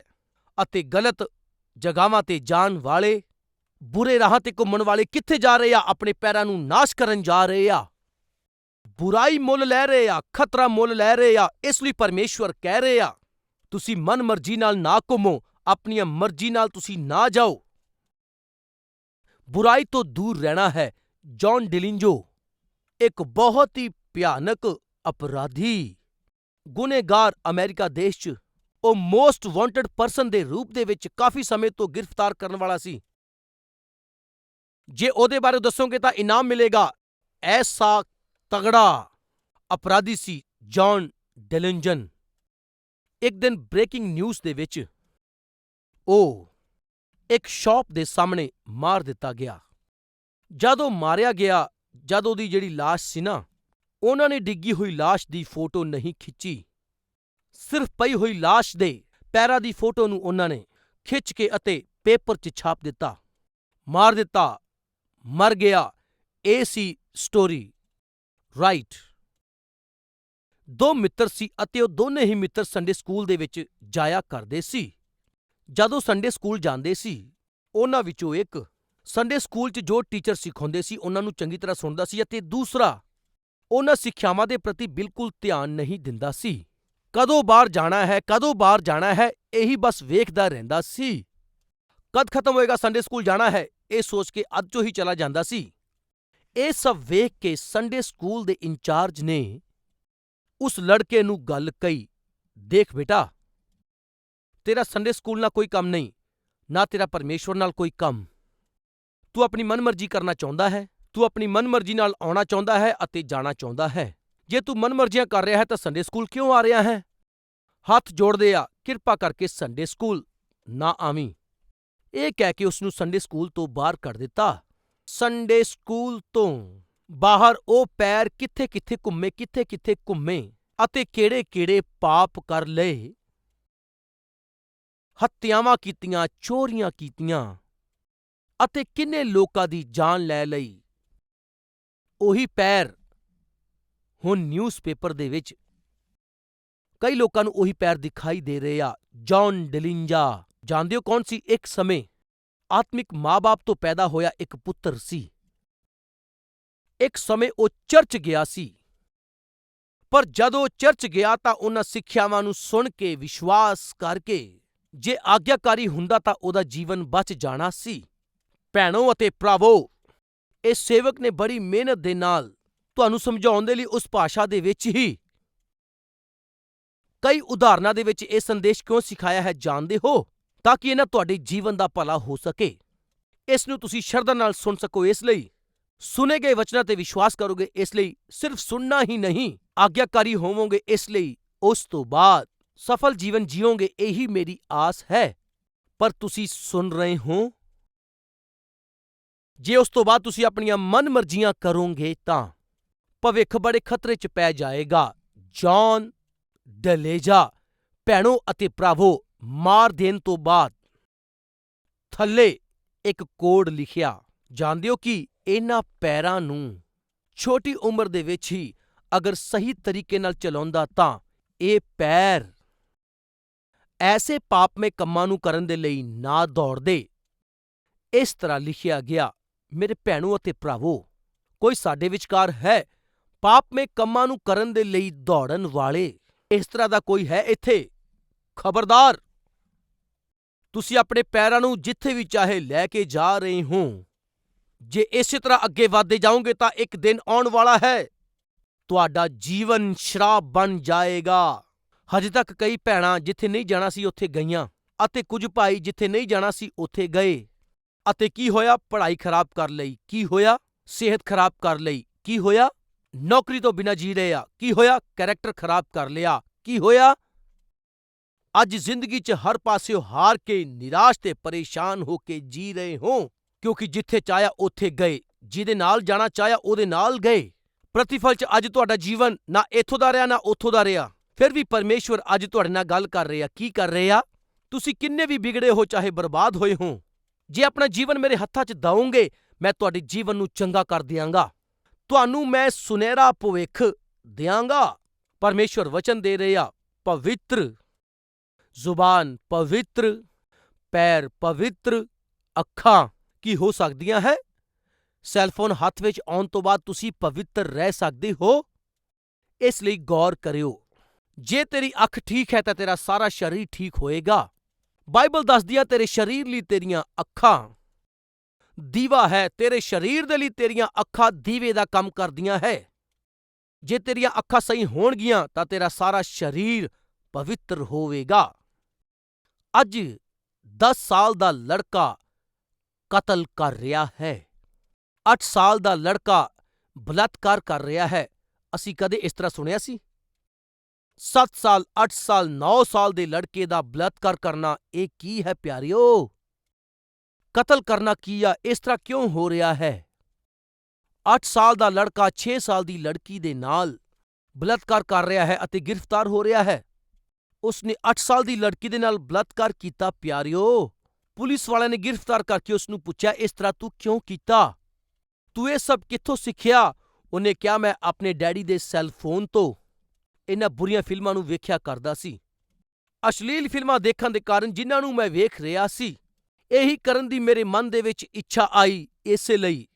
ਅਤੇ ਗਲਤ ਜਗ੍ਹਾਵਾਂ ਤੇ ਜਾਣ ਵਾਲੇ, ਬੁਰੇ ਰਾਹਾਂ ਤੇ ਘੁੰਮਣ ਵਾਲੇ ਕਿੱਥੇ ਜਾ ਰਹੇ ਆ, ਆਪਣੇ ਪੈਰਾਂ ਨੂੰ ਨਾਸ਼ ਕਰਨ ਜਾ ਰਹੇ ਆ? ਬੁਰਾਈ ਮੁੱਲ ਲੈ ਰਹੇ ਆ, ਖਤਰਾ ਮੁੱਲ ਲੈ ਰਹੇ ਆ, ਇਸ ਲਈ ਪਰਮੇਸ਼ਵਰ ਕਹਿ ਰਹੇ ਆ, ਤੁਸੀਂ ਮਨ ਮਰਜ਼ੀ ਨਾਲ ਨਾ ਘੁੰਮੋ, ਆਪਣੀਆਂ ਮਰਜ਼ੀ ਨਾਲ ਤੁਸੀਂ ਨਾ ਜਾਓ। ਬੁਰਾਈ ਤੋਂ ਦੂਰ ਰਹਿਣਾ ਹੈ, ਜੌਨ ਡਿਲਿੰਜੋ, ਇੱਕ ਬਹੁਤ ਹੀ ਭਿਆਨਕ ਅਪਰਾਧੀ, ਗੁਨੇਗਾਰ ਅਮਰੀਕਾ ਦੇਸ਼ 'ਚ, ਉਹ ਮੋਸਟ ਵਾਂਟਡ ਪਰਸਨ ਦੇ ਰੂਪ ਦੇ ਵਿੱਚ ਕਾਫੀ ਸਮੇਂ ਤੋਂ ਗ੍ਰਿਫਤਾਰ ਕਰਨ ਵਾਲਾ ਸੀ। ਜੇ ਉਹਦੇ ਬਾਰੇ ਦੱਸੋਗੇ ਤਾਂ ਇਨਾਮ ਮਿਲੇਗਾ। ਐਸਾ ਤਗੜਾ ਅਪਰਾਧੀ ਸੀ ਜੌਨ ਡੈਲਿੰਜਨ ਇੱਕ ਦਿਨ ਬ੍ਰੇਕਿੰਗ ਨਿਊਜ਼ ਦੇ ਵਿੱਚ ਉਹ ਇੱਕ ਸ਼ਾਪ ਦੇ ਸਾਹਮਣੇ ਮਾਰ ਦਿੱਤਾ ਗਿਆ ਜਦੋਂ ਮਾਰਿਆ ਗਿਆ ਜਦ ਉਹਦੀ ਜਿਹੜੀ ਲਾਸ਼ ਸੀ ਨਾ ਉਹਨਾਂ ਨੇ ਡਿੱਗੀ ਹੋਈ ਲਾਸ਼ ਦੀ ਫੋਟੋ ਨਹੀਂ ਖਿੱਚੀ ਸਿਰਫ ਪਈ ਹੋਈ ਲਾਸ਼ ਦੇ ਪੈਰਾਂ ਦੀ ਫੋਟੋ ਨੂੰ ਉਹਨਾਂ ਨੇ ਖਿੱਚ ਕੇ ਅਤੇ ਪੇਪਰ 'ਚ ਛਾਪ ਦਿੱਤਾ ਮਾਰ ਦਿੱਤਾ ਮਰ ਗਿਆ ਇਹ ਸੀ ਸਟੋਰੀ ਰਾਈਟ ਦੋ ਮਿੱਤਰ ਸੀ ਅਤੇ ਉਹ ਦੋਨੇ ਹੀ ਮਿੱਤਰ ਸੰਡੇ ਸਕੂਲ ਦੇ ਵਿੱਚ ਜਾਇਆ ਕਰਦੇ ਸੀ। ਜਦੋਂ ਸੰਡੇ ਸਕੂਲ ਜਾਂਦੇ ਸੀ, ਉਹਨਾਂ ਵਿੱਚੋਂ ਇੱਕ ਸੰਡੇ ਸਕੂਲ 'ਚ ਜੋ ਟੀਚਰ ਸਿਖਾਉਂਦੇ ਸੀ, ਉਹਨਾਂ ਨੂੰ ਚੰਗੀ ਤਰ੍ਹਾਂ ਸੁਣਦਾ ਸੀ ਅਤੇ ਦੂਸਰਾ, ਉਹਨਾਂ ਸਿੱਖਿਆਵਾਂ ਦੇ ਪ੍ਰਤੀ ਬਿਲਕੁਲ ਧਿਆਨ ਨਹੀਂ ਦਿੰਦਾ ਸੀ। ਕਦੋਂ ਬਾਹਰ ਜਾਣਾ ਹੈ, ਕਦੋਂ ਬਾਹਰ ਜਾਣਾ ਹੈ, ਇਹੀ ਬਸ ਵੇਖਦਾ ਰਹਿੰਦਾ ਸੀ। ਕਦ ਖਤਮ ਹੋਏਗਾ ਸੰਡੇ ਸਕੂਲ ਜਾਣਾ ਹੈ, ਇਹ ਸੋਚ ਕੇ ਅੱਜ ਚੋਂ ਹੀ ਚਲਾ ਜਾਂਦਾ ਸੀ। ਇਹ ਸਭ ਵੇਖ ਕੇ ਸੰਡੇ ਸਕੂਲ ਦੇ ਇੰਚਾਰਜ ਨੇ ਉਸ ਲੜਕੇ ਨੂੰ ਗੱਲ ਕਹੀ, ਦੇਖ ਬੇਟਾ, ਤੇਰਾ ਸੰਡੇ ਸਕੂਲ ਨਾਲ ਕੋਈ ਕੰਮ ਨਹੀਂ, ਨਾ ਤੇਰਾ ਪਰਮੇਸ਼ਵਰ ਨਾਲ ਕੋਈ ਕੰਮ। ਤੂੰ ਆਪਣੀ ਮਨਮਰਜ਼ੀ ਕਰਨਾ ਚਾਹੁੰਦਾ ਹੈ, ਤੂੰ ਆਪਣੀ ਮਨਮਰਜ਼ੀ ਨਾਲ ਆਉਣਾ ਚਾਹੁੰਦਾ ਹੈ ਅਤੇ ਜਾਣਾ ਚਾਹੁੰਦਾ ਹੈ। ਜੇ ਤੂੰ ਮਨਮਰਜ਼ੀਆਂ ਕਰ ਰਿਹਾ ਹੈ ਤਾਂ ਸੰਡੇ ਸਕੂਲ ਕਿਉਂ ਆ ਰਿਹਾ ਹੈ? ਹੱਥ ਜੋੜਦੇ ਆ, ਕਿਰਪਾ ਕਰਕੇ ਸੰਡੇ ਸਕੂਲ ਨਾ ਆਵੀਂ। ਇਹ ਕਹਿ ਕੇ ਉਸ ਨੂੰ ਸੰਡੇ ਸਕੂਲ ਤੋਂ ਬਾਹਰ ਕੱਢ ਦਿੱਤਾ। ਸੰਡੇ ਸਕੂਲ ਤੋਂ ਬਾਹਰ ਉਹ ਪੈਰ ਕਿੱਥੇ-ਕਿੱਥੇ ਘੁੰਮੇ ਕਿੱਥੇ-ਕਿੱਥੇ ਘੁੰਮੇ ਅਤੇ ਕਿਹੜੇ-ਕਿਹੜੇ ਪਾਪ ਕਰ ਲਏ। ਹੱਤਿਆਵਾਂ ਕੀਤੀਆਂ, ਚੋਰੀਆਂ ਕੀਤੀਆਂ ਅਤੇ ਕਿੰਨੇ ਲੋਕਾਂ ਦੀ ਜਾਨ ਲੈ ਲਈ। ਉਹੀ ਪੈਰ ਹੁਣ ਨਿਊਜ਼ਪੇਪਰ ਦੇ ਵਿੱਚ ਕਈ ਲੋਕਾਂ ਨੂੰ ਉਹੀ ਪੈਰ ਦਿਖਾਈ ਦੇ ਰਹੇ ਆ। ਜੌਨ ਡਿਲਿੰਜਾ ਜਾਣਦੇ ਹੋ ਕੌਣ ਸੀ? ਇੱਕ ਸਮੇਂ ਆਤਮਿਕ ਮਾਂ-ਬਾਪ ਤੋਂ ਪੈਦਾ ਹੋਇਆ ਇੱਕ ਪੁੱਤਰ ਸੀ। ਇੱਕ ਸਮੇਂ ਉਹ ਚਰਚ ਗਿਆ ਸੀ। ਪਰ ਜਦ ਉਹ ਚਰਚ ਗਿਆ ਤਾਂ ਉਹਨਾਂ ਸਿੱਖਿਆਵਾਂ ਨੂੰ ਸੁਣ ਕੇ, ਵਿਸ਼ਵਾਸ ਕਰਕੇ, ਜੇ ਆਗਿਆਕਾਰੀ ਹੁੰਦਾ ਤਾਂ ਉਹਦਾ ਜੀਵਨ ਬਚ ਜਾਣਾ ਸੀ। ਭੈਣੋ ਅਤੇ ਭਰਾਵੋ ਇਸ ਸੇਵਕ ਨੇ ਬੜੀ ਮਿਹਨਤ ਦੇ ਨਾਲ ਤੁਹਾਨੂੰ ਸਮਝਾਉਣ ਦੇ ਲਈ ਉਸ ਭਾਸ਼ਾ ਦੇ ਵਿੱਚ ਹੀ ਕਈ ਉਦਾਹਰਨਾਂ ਦੇ ਵਿੱਚ ਇਹ ਸੰਦੇਸ਼ ਕਿਉਂ ਸਿਖਾਇਆ ਹੈ ਜਾਣਦੇ ਹੋ? ਤਾਂ ਕਿ ਇਹਨਾਂ ਤੁਹਾਡੇ ਜੀਵਨ ਦਾ ਭਲਾ ਹੋ ਸਕੇ। ਇਸ ਨੂੰ ਤੁਸੀਂ ਸ਼ਰਧਾ ਨਾਲ ਸੁਣ ਸਕੋ, ਇਸ ਲਈ ਸੁਨੇ ਗਏ ਵਚਨਾਂ ਤੇ ਵਿਸ਼ਵਾਸ ਕਰੋਗੇ, ਇਸ ਲਈ ਸਿਰਫ ਸੁਣਨਾ ਹੀ ਨਹੀਂ, ਆਗਿਆਕਾਰੀ ਹੋਵੋਗੇ, ਇਸ ਲਈ ਉਸ ਤੋਂ ਬਾਅਦ ਸਫਲ ਜੀਵਨ ਜੀਓਗੇ, ਇਹੀ ਮੇਰੀ ਆਸ ਹੈ। ਪਰ ਤੁਸੀਂ ਸੁਣ ਰਹੇ ਹੋ? ਜੇ ਉਸ ਤੋਂ ਬਾਅਦ ਤੁਸੀਂ ਆਪਣੀਆਂ ਮਨਮਰਜ਼ੀਆਂ ਕਰੋਗੇ ਤਾਂ ਭਵਿੱਖ ਬੜੇ ਖਤਰੇ 'ਚ ਪੈ ਜਾਏਗਾ। ਜੌਨ ਡਲੇਜਾ, ਭੈਣੋ ਅਤੇ ਭਰਾਵੋ ਮਾਰ ਦੇਣ ਤੋਂ ਬਾਅਦ ਥੱਲੇ ਇੱਕ ਕੋਡ ਲਿਖਿਆ। ਜਾਣਦੇ ਹੋ ਕਿ ਇਹਨਾਂ ਪੈਰਾਂ ਨੂੰ ਛੋਟੀ ਉਮਰ ਦੇ ਵਿੱਚ ਹੀ ਅਗਰ ਸਹੀ ਤਰੀਕੇ ਨਾਲ ਚਲਾਉਂਦਾ ਤਾਂ ਇਹ ਪੈਰ ਐਸੇ ਪਾਪਮੇ ਕੰਮਾਂ ਨੂੰ ਕਰਨ ਦੇ ਲਈ ਨਾ ਦੌੜਦੇ। ਇਸ ਤਰ੍ਹਾਂ ਲਿਖਿਆ ਗਿਆ, ਮੇਰੇ ਭੈਣੋ ਅਤੇ ਭਰਾਵੋ, ਕੋਈ ਸਾਡੇ ਵਿਚਕਾਰ ਹੈ ਪਾਪਮੇ ਕੰਮਾਂ ਨੂੰ ਕਰਨ ਦੇ ਲਈ ਦੌੜਨ ਵਾਲੇ? ਇਸ ਤਰ੍ਹਾਂ ਦਾ ਕੋਈ ਹੈ ਇੱਥੇ? ਖਬਰਦਾਰ! ਤੁਸੀਂ ਆਪਣੇ ਪੈਰਾਂ ਨੂੰ ਜਿੱਥੇ ਵੀ ਚਾਹੇ ਲੈ ਕੇ ਜਾ ਰਹੇ ਹੋ। ਜੇ ਇਸੇ ਤਰ੍ਹਾਂ ਅੱਗੇ ਵਧਦੇ ਜਾਓਗੇ ਤਾਂ ਇੱਕ ਦਿਨ ਆਉਣ ਵਾਲਾ ਹੈ। ਤੁਹਾਡਾ ਜੀਵਨ ਸ਼ਰਾਬ ਬਣ ਜਾਏਗਾ। ਹਜੇ ਤੱਕ ਕਈ ਭੈਣਾਂ ਜਿੱਥੇ ਨਹੀਂ ਜਾਣਾ ਸੀ ਉੱਥੇ ਗਈਆਂ ਅਤੇ ਕੁਝ ਭਾਈ ਜਿੱਥੇ ਨਹੀਂ ਜਾਣਾ ਸੀ ਉੱਥੇ ਗਏ। ਅਤੇ ਕੀ ਹੋਇਆ? ਪੜ੍ਹਾਈ ਖਰਾਬ ਕਰ ਲਈ। ਕੀ ਹੋਇਆ? ਸਿਹਤ ਖਰਾਬ ਕਰ ਲਈ। ਕੀ ਹੋਇਆ? ਨੌਕਰੀ ਤੋਂ ਬਿਨਾਂ ਜੀ ਰਹੇ ਆ। ਕੀ ਹੋਇਆ? ਕੈਰੈਕਟਰ ਖਰਾਬ ਕਰ ਲਿਆ। ਕੀ ਹੋਇਆ? ਅੱਜ ਜ਼ਿੰਦਗੀ 'ਚ ਹਰ ਪਾਸਿਓਂ ਹਾਰ ਕੇ ਨਿਰਾਸ਼ ਤੇ ਪਰੇਸ਼ਾਨ ਹੋ ਕੇ ਜੀ ਰਹੇ ਹੋ, ਕਿਉਂਕਿ ਜਿੱਥੇ ਚਾਹਿਆ ਉੱਥੇ ਗਏ, ਜਿਹਦੇ ਨਾਲ ਜਾਣਾ ਚਾਹਿਆ ਉਹਦੇ ਨਾਲ ਗਏ। ਪ੍ਰਤੀਫਲ 'ਚ ਅੱਜ ਤੁਹਾਡਾ ਜੀਵਨ ਨਾ ਇੱਥੋਂ ਦਾ ਰਿਹਾ, ਨਾ ਉੱਥੋਂ ਦਾ ਰਿਹਾ। ਫਿਰ ਵੀ ਪਰਮੇਸ਼ਵਰ ਅੱਜ ਤੁਹਾਡੇ ਨਾਲ ਗੱਲ ਕਰ ਰਿਹਾ, ਕੀ ਕਰ ਰਿਹਾ? ਤੁਸੀਂ ਕਿੰਨੇ ਵੀ ਵਿਗੜੇ ਹੋ, ਚਾਹੇ ਬਰਬਾਦ ਹੋਏ ਹੋ। ਜੇ ਆਪਣਾ ਜੀਵਨ ਮੇਰੇ ਹੱਥਾਂ 'ਚ ਦਵੋਗੇ, ਮੈਂ ਤੁਹਾਡੇ ਜੀਵਨ ਨੂੰ ਚੰਗਾ ਕਰ ਦਿਆਂਗਾ। ਤੁਹਾਨੂੰ ਮੈਂ ਸੁਨਹਿਰਾ ਭਵਿੱਖ ਦਿਆਂਗਾ। ਪਰਮੇਸ਼ਵਰ ਵਚਨ ਦੇ ਰਿਹਾ, ਪਵਿੱਤਰ ਜ਼ੁਬਾਨ ਪਵਿੱਤਰ, ਪੈਰ ਪਵਿੱਤਰ, ਅੱਖਾਂ ਕੀ ਹੋ ਸਕਦੀਆਂ ਹੈ? ਸੈੱਲਫੋਨ ਹੱਥ ਵਿੱਚ ਆਉਣ ਤੋਂ ਬਾਅਦ ਤੁਸੀਂ ਪਵਿੱਤਰ ਰਹਿ ਸਕਦੇ ਹੋ? ਇਸ ਲਈ ਗੌਰ ਕਰਿਓ, ਜੇ ਤੇਰੀ ਅੱਖ ਠੀਕ ਹੈ ਤਾਂ ਤੇਰਾ ਸਾਰਾ ਸਰੀਰ ਠੀਕ ਹੋਏਗਾ। ਬਾਈਬਲ ਦੱਸਦੀ ਹੈ ਤੇਰੇ ਸਰੀਰ ਲਈ ਤੇਰੀਆਂ ਅੱਖਾਂ ਦੀਵਾ ਹੈ, ਤੇਰੇ ਸਰੀਰ ਦੇ ਲਈ ਤੇਰੀਆਂ ਅੱਖਾਂ ਦੀਵੇ ਦਾ ਕੰਮ ਕਰਦੀਆਂ ਹੈ। ਜੇ ਤੇਰੀਆਂ ਅੱਖਾਂ ਸਹੀ ਹੋਣਗੀਆਂ ਤਾਂ ਤੇਰਾ ਸਾਰਾ ਸਰੀਰ ਪਵਿੱਤਰ ਹੋਵੇਗਾ। ਅੱਜ 10 ਸਾਲ ਦਾ ਲੜਕਾ ਕਤਲ ਕਰ ਰਿਹਾ ਹੈ। 8 ਸਾਲ ਦਾ ਲੜਕਾ ਬਲਾਤਕਾਰ ਕਰ ਰਿਹਾ ਹੈ। ਅਸੀਂ ਕਦੇ ਇਸ ਤਰ੍ਹਾਂ ਸੁਣਿਆ ਸੀ? 7 ਸਾਲ 8 ਸਾਲ 9 ਸਾਲ ਦੇ ਲੜਕੇ ਦਾ ਬਲਾਤਕਾਰ ਕਰਨਾ ਇਹ ਕੀ ਹੈ ਪਿਆਰਿਓ? ਕਤਲ ਕਰਨਾ ਕੀ ਆ? ਇਸ ਤਰ੍ਹਾਂ ਕਿਉਂ ਹੋ ਰਿਹਾ ਹੈ? 8 ਸਾਲ ਦਾ ਲੜਕਾ 6 ਸਾਲ ਦੀ ਲੜਕੀ ਦੇ ਨਾਲ ਬਲਾਤਕਾਰ ਕਰ ਰਿਹਾ ਹੈ ਅਤੇ ਗ੍ਰਿਫਤਾਰ ਹੋ ਰਿਹਾ ਹੈ। ਉਸ ਨੇ 8 ਸਾਲ ਦੀ ਲੜਕੀ ਦੇ ਨਾਲ ਬਲਾਤਕਾਰ ਕੀਤਾ, ਪਿਆਰਿਓ। ਪੁਲਿਸ ਵਾਲਿਆਂ ਨੇ ਗ੍ਰਿਫਤਾਰ ਕਰਕੇ ਉਸ ਨੂੰ ਪੁੱਛਿਆ, ਇਸ ਤਰ੍ਹਾਂ ਤੂੰ ਕਿਉਂ ਕੀਤਾ? ਤੂੰ ਇਹ ਸਭ ਕਿੱਥੋਂ ਸਿੱਖਿਆ? ਉਹਨੇ ਕਿਹਾ, ਮੈਂ ਆਪਣੇ ਡੈਡੀ ਦੇ ਸੈੱਲ ਫੋਨ ਤੋਂ ਇਹਨਾਂ ਬੁਰੀਆਂ ਫਿਲਮਾਂ ਨੂੰ ਵੇਖਿਆ ਕਰਦਾ ਸੀ। ਅਸ਼ਲੀਲ ਫਿਲਮਾਂ ਦੇਖਣ ਦੇ ਕਾਰਨ ਜਿਨ੍ਹਾਂ ਨੂੰ ਮੈਂ ਵੇਖ ਰਿਹਾ ਸੀ, ਇਹੀ ਕਰਨ ਦੀ ਮੇਰੇ ਮਨ ਦੇ ਵਿੱਚ ਇੱਛਾ ਆਈ। ਇਸੇ ਲਈ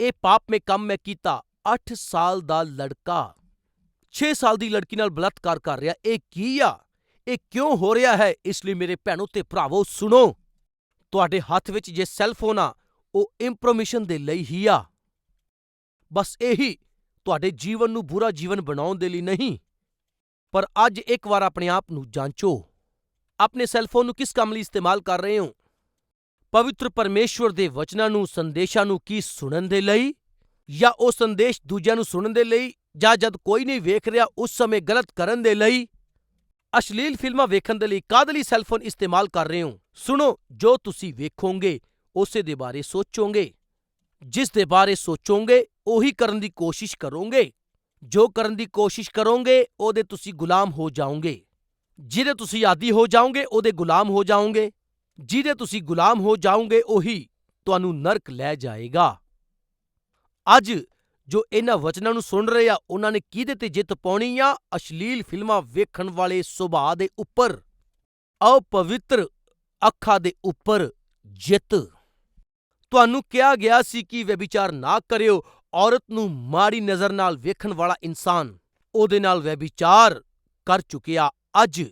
ਇਹ ਪਾਪਮੇ ਕੰਮ ਮੈਂ ਕੀਤਾ। 8 ਸਾਲ ਦਾ ਲੜਕਾ 6 ਸਾਲ ਦੀ ਲੜਕੀ ਨਾਲ ਬਲਾਤਕਾਰ ਕਰ ਰਿਹਾ। ਇਹ ਕੀ ਆ? ਇਹ ਕਿਉਂ ਹੋ ਰਿਹਾ ਹੈ? ਇਸ ਲਈ ਮੇਰੇ ਭੈਣੋ ਤੇ ਭਰਾਵੋ, ਸੁਣੋ। ਤੁਹਾਡੇ ਹੱਥ ਵਿੱਚ ਜੇ ਸੈੱਲ ਫੋਨ ਆ, ਉਹ ਇੰਪਰੋਮੇਸ਼ਨ ਦੇ ਲਈ ਹੀ ਆ। ਬਸ ਇਹੀ, ਤੁਹਾਡੇ ਜੀਵਨ ਨੂੰ ਬੁਰਾ ਜੀਵਨ ਬਣਾਉਣ ਦੇ ਲਈ ਨਹੀਂ। ਪਰ ਅੱਜ ਇੱਕ ਵਾਰ ਆਪਣੇ ਆਪ ਨੂੰ ਜਾਂਚੋ। ਆਪਣੇ ਸੈੱਲ ਫੋਨ ਨੂੰ ਕਿਸ ਕੰਮ ਲਈ ਇਸਤੇਮਾਲ ਕਰ ਰਹੇ ਹੋ? ਪਵਿੱਤਰ ਪਰਮੇਸ਼ਵਰ ਦੇ ਵਚਨਾਂ ਨੂੰ, ਸੰਦੇਸ਼ਾਂ ਨੂੰ ਕੀ ਸੁਣਨ ਦੇ ਲਈ? ਜਾਂ ਉਹ ਸੰਦੇਸ਼ ਦੂਜਿਆਂ ਨੂੰ ਸੁਣਨ ਦੇ ਲਈ? ਜਾਂ ਜਦ ਕੋਈ ਨਹੀਂ ਵੇਖ ਰਿਹਾ, ਉਸ ਸਮੇਂ ਗਲਤ ਕਰਨ ਦੇ ਲਈ? ਅਸ਼ਲੀਲ ਫਿਲਮਾਂ ਵੇਖਣ ਦੇ ਲਈ ਕਾਹਦੇ ਲਈ ਸੈੱਲ ਫੋਨ ਇਸਤੇਮਾਲ ਕਰ ਰਹੇ ਹੋ? ਸੁਣੋ, ਜੋ ਤੁਸੀਂ ਵੇਖੋਗੇ, ਉਸੇ ਦੇ ਬਾਰੇ ਸੋਚੋਗੇ। ਜਿਸ ਦੇ ਬਾਰੇ ਸੋਚੋਗੇ, ਉਹੀ ਕਰਨ ਦੀ ਕੋਸ਼ਿਸ਼ ਕਰੋਗੇ। ਜੋ ਕਰਨ ਦੀ ਕੋਸ਼ਿਸ਼ ਕਰੋਗੇ, ਉਹਦੇ ਤੁਸੀਂ ਗੁਲਾਮ ਹੋ ਜਾਓਗੇ। ਜਿਹਦੇ ਤੁਸੀਂ ਆਦੀ ਹੋ ਜਾਓਗੇ, ਉਹਦੇ ਗੁਲਾਮ ਹੋ ਜਾਓਗੇ। ਜਿਹਦੇ ਤੁਸੀਂ ਗੁਲਾਮ ਹੋ ਜਾਓਗੇ, ਉਹੀ ਤੁਹਾਨੂੰ ਨਰਕ ਲੈ ਜਾਏਗਾ। ਅੱਜ ਜੋ ਇਹਨਾਂ ਵਚਨਾਂ ਨੂੰ ਸੁਣ ਰਹੇ ਆ, ਉਹਨਾਂ ਨੇ ਕਿਹਦੇ ਤੇ ਜਿੱਤ ਪਾਉਣੀ ਆ? ਅਸ਼ਲੀਲ ਫਿਲਮਾਂ ਵੇਖਣ ਵਾਲੇ ਸੁਭਾਅ ਦੇ ਉੱਪਰ। ਅਪਵਿੱਤਰ ਅੱਖਾਂ ਦੇ ਉੱਪਰ ਜਿੱਤ। ਤੁਹਾਨੂੰ ਕਿਹਾ ਗਿਆ ਸੀ ਕਿ ਵਿਚਾਰ ਨਾ ਕਰਿਓ, ਔਰਤ ਨੂੰ ਮਾੜੀ ਨਜ਼ਰ ਨਾਲ ਵੇਖਣ ਵਾਲਾ ਇਨਸਾਨ ਉਹਦੇ ਨਾਲ ਵਿਚਾਰ ਕਰ ਚੁੱਕਿਆ ਅੱਜ।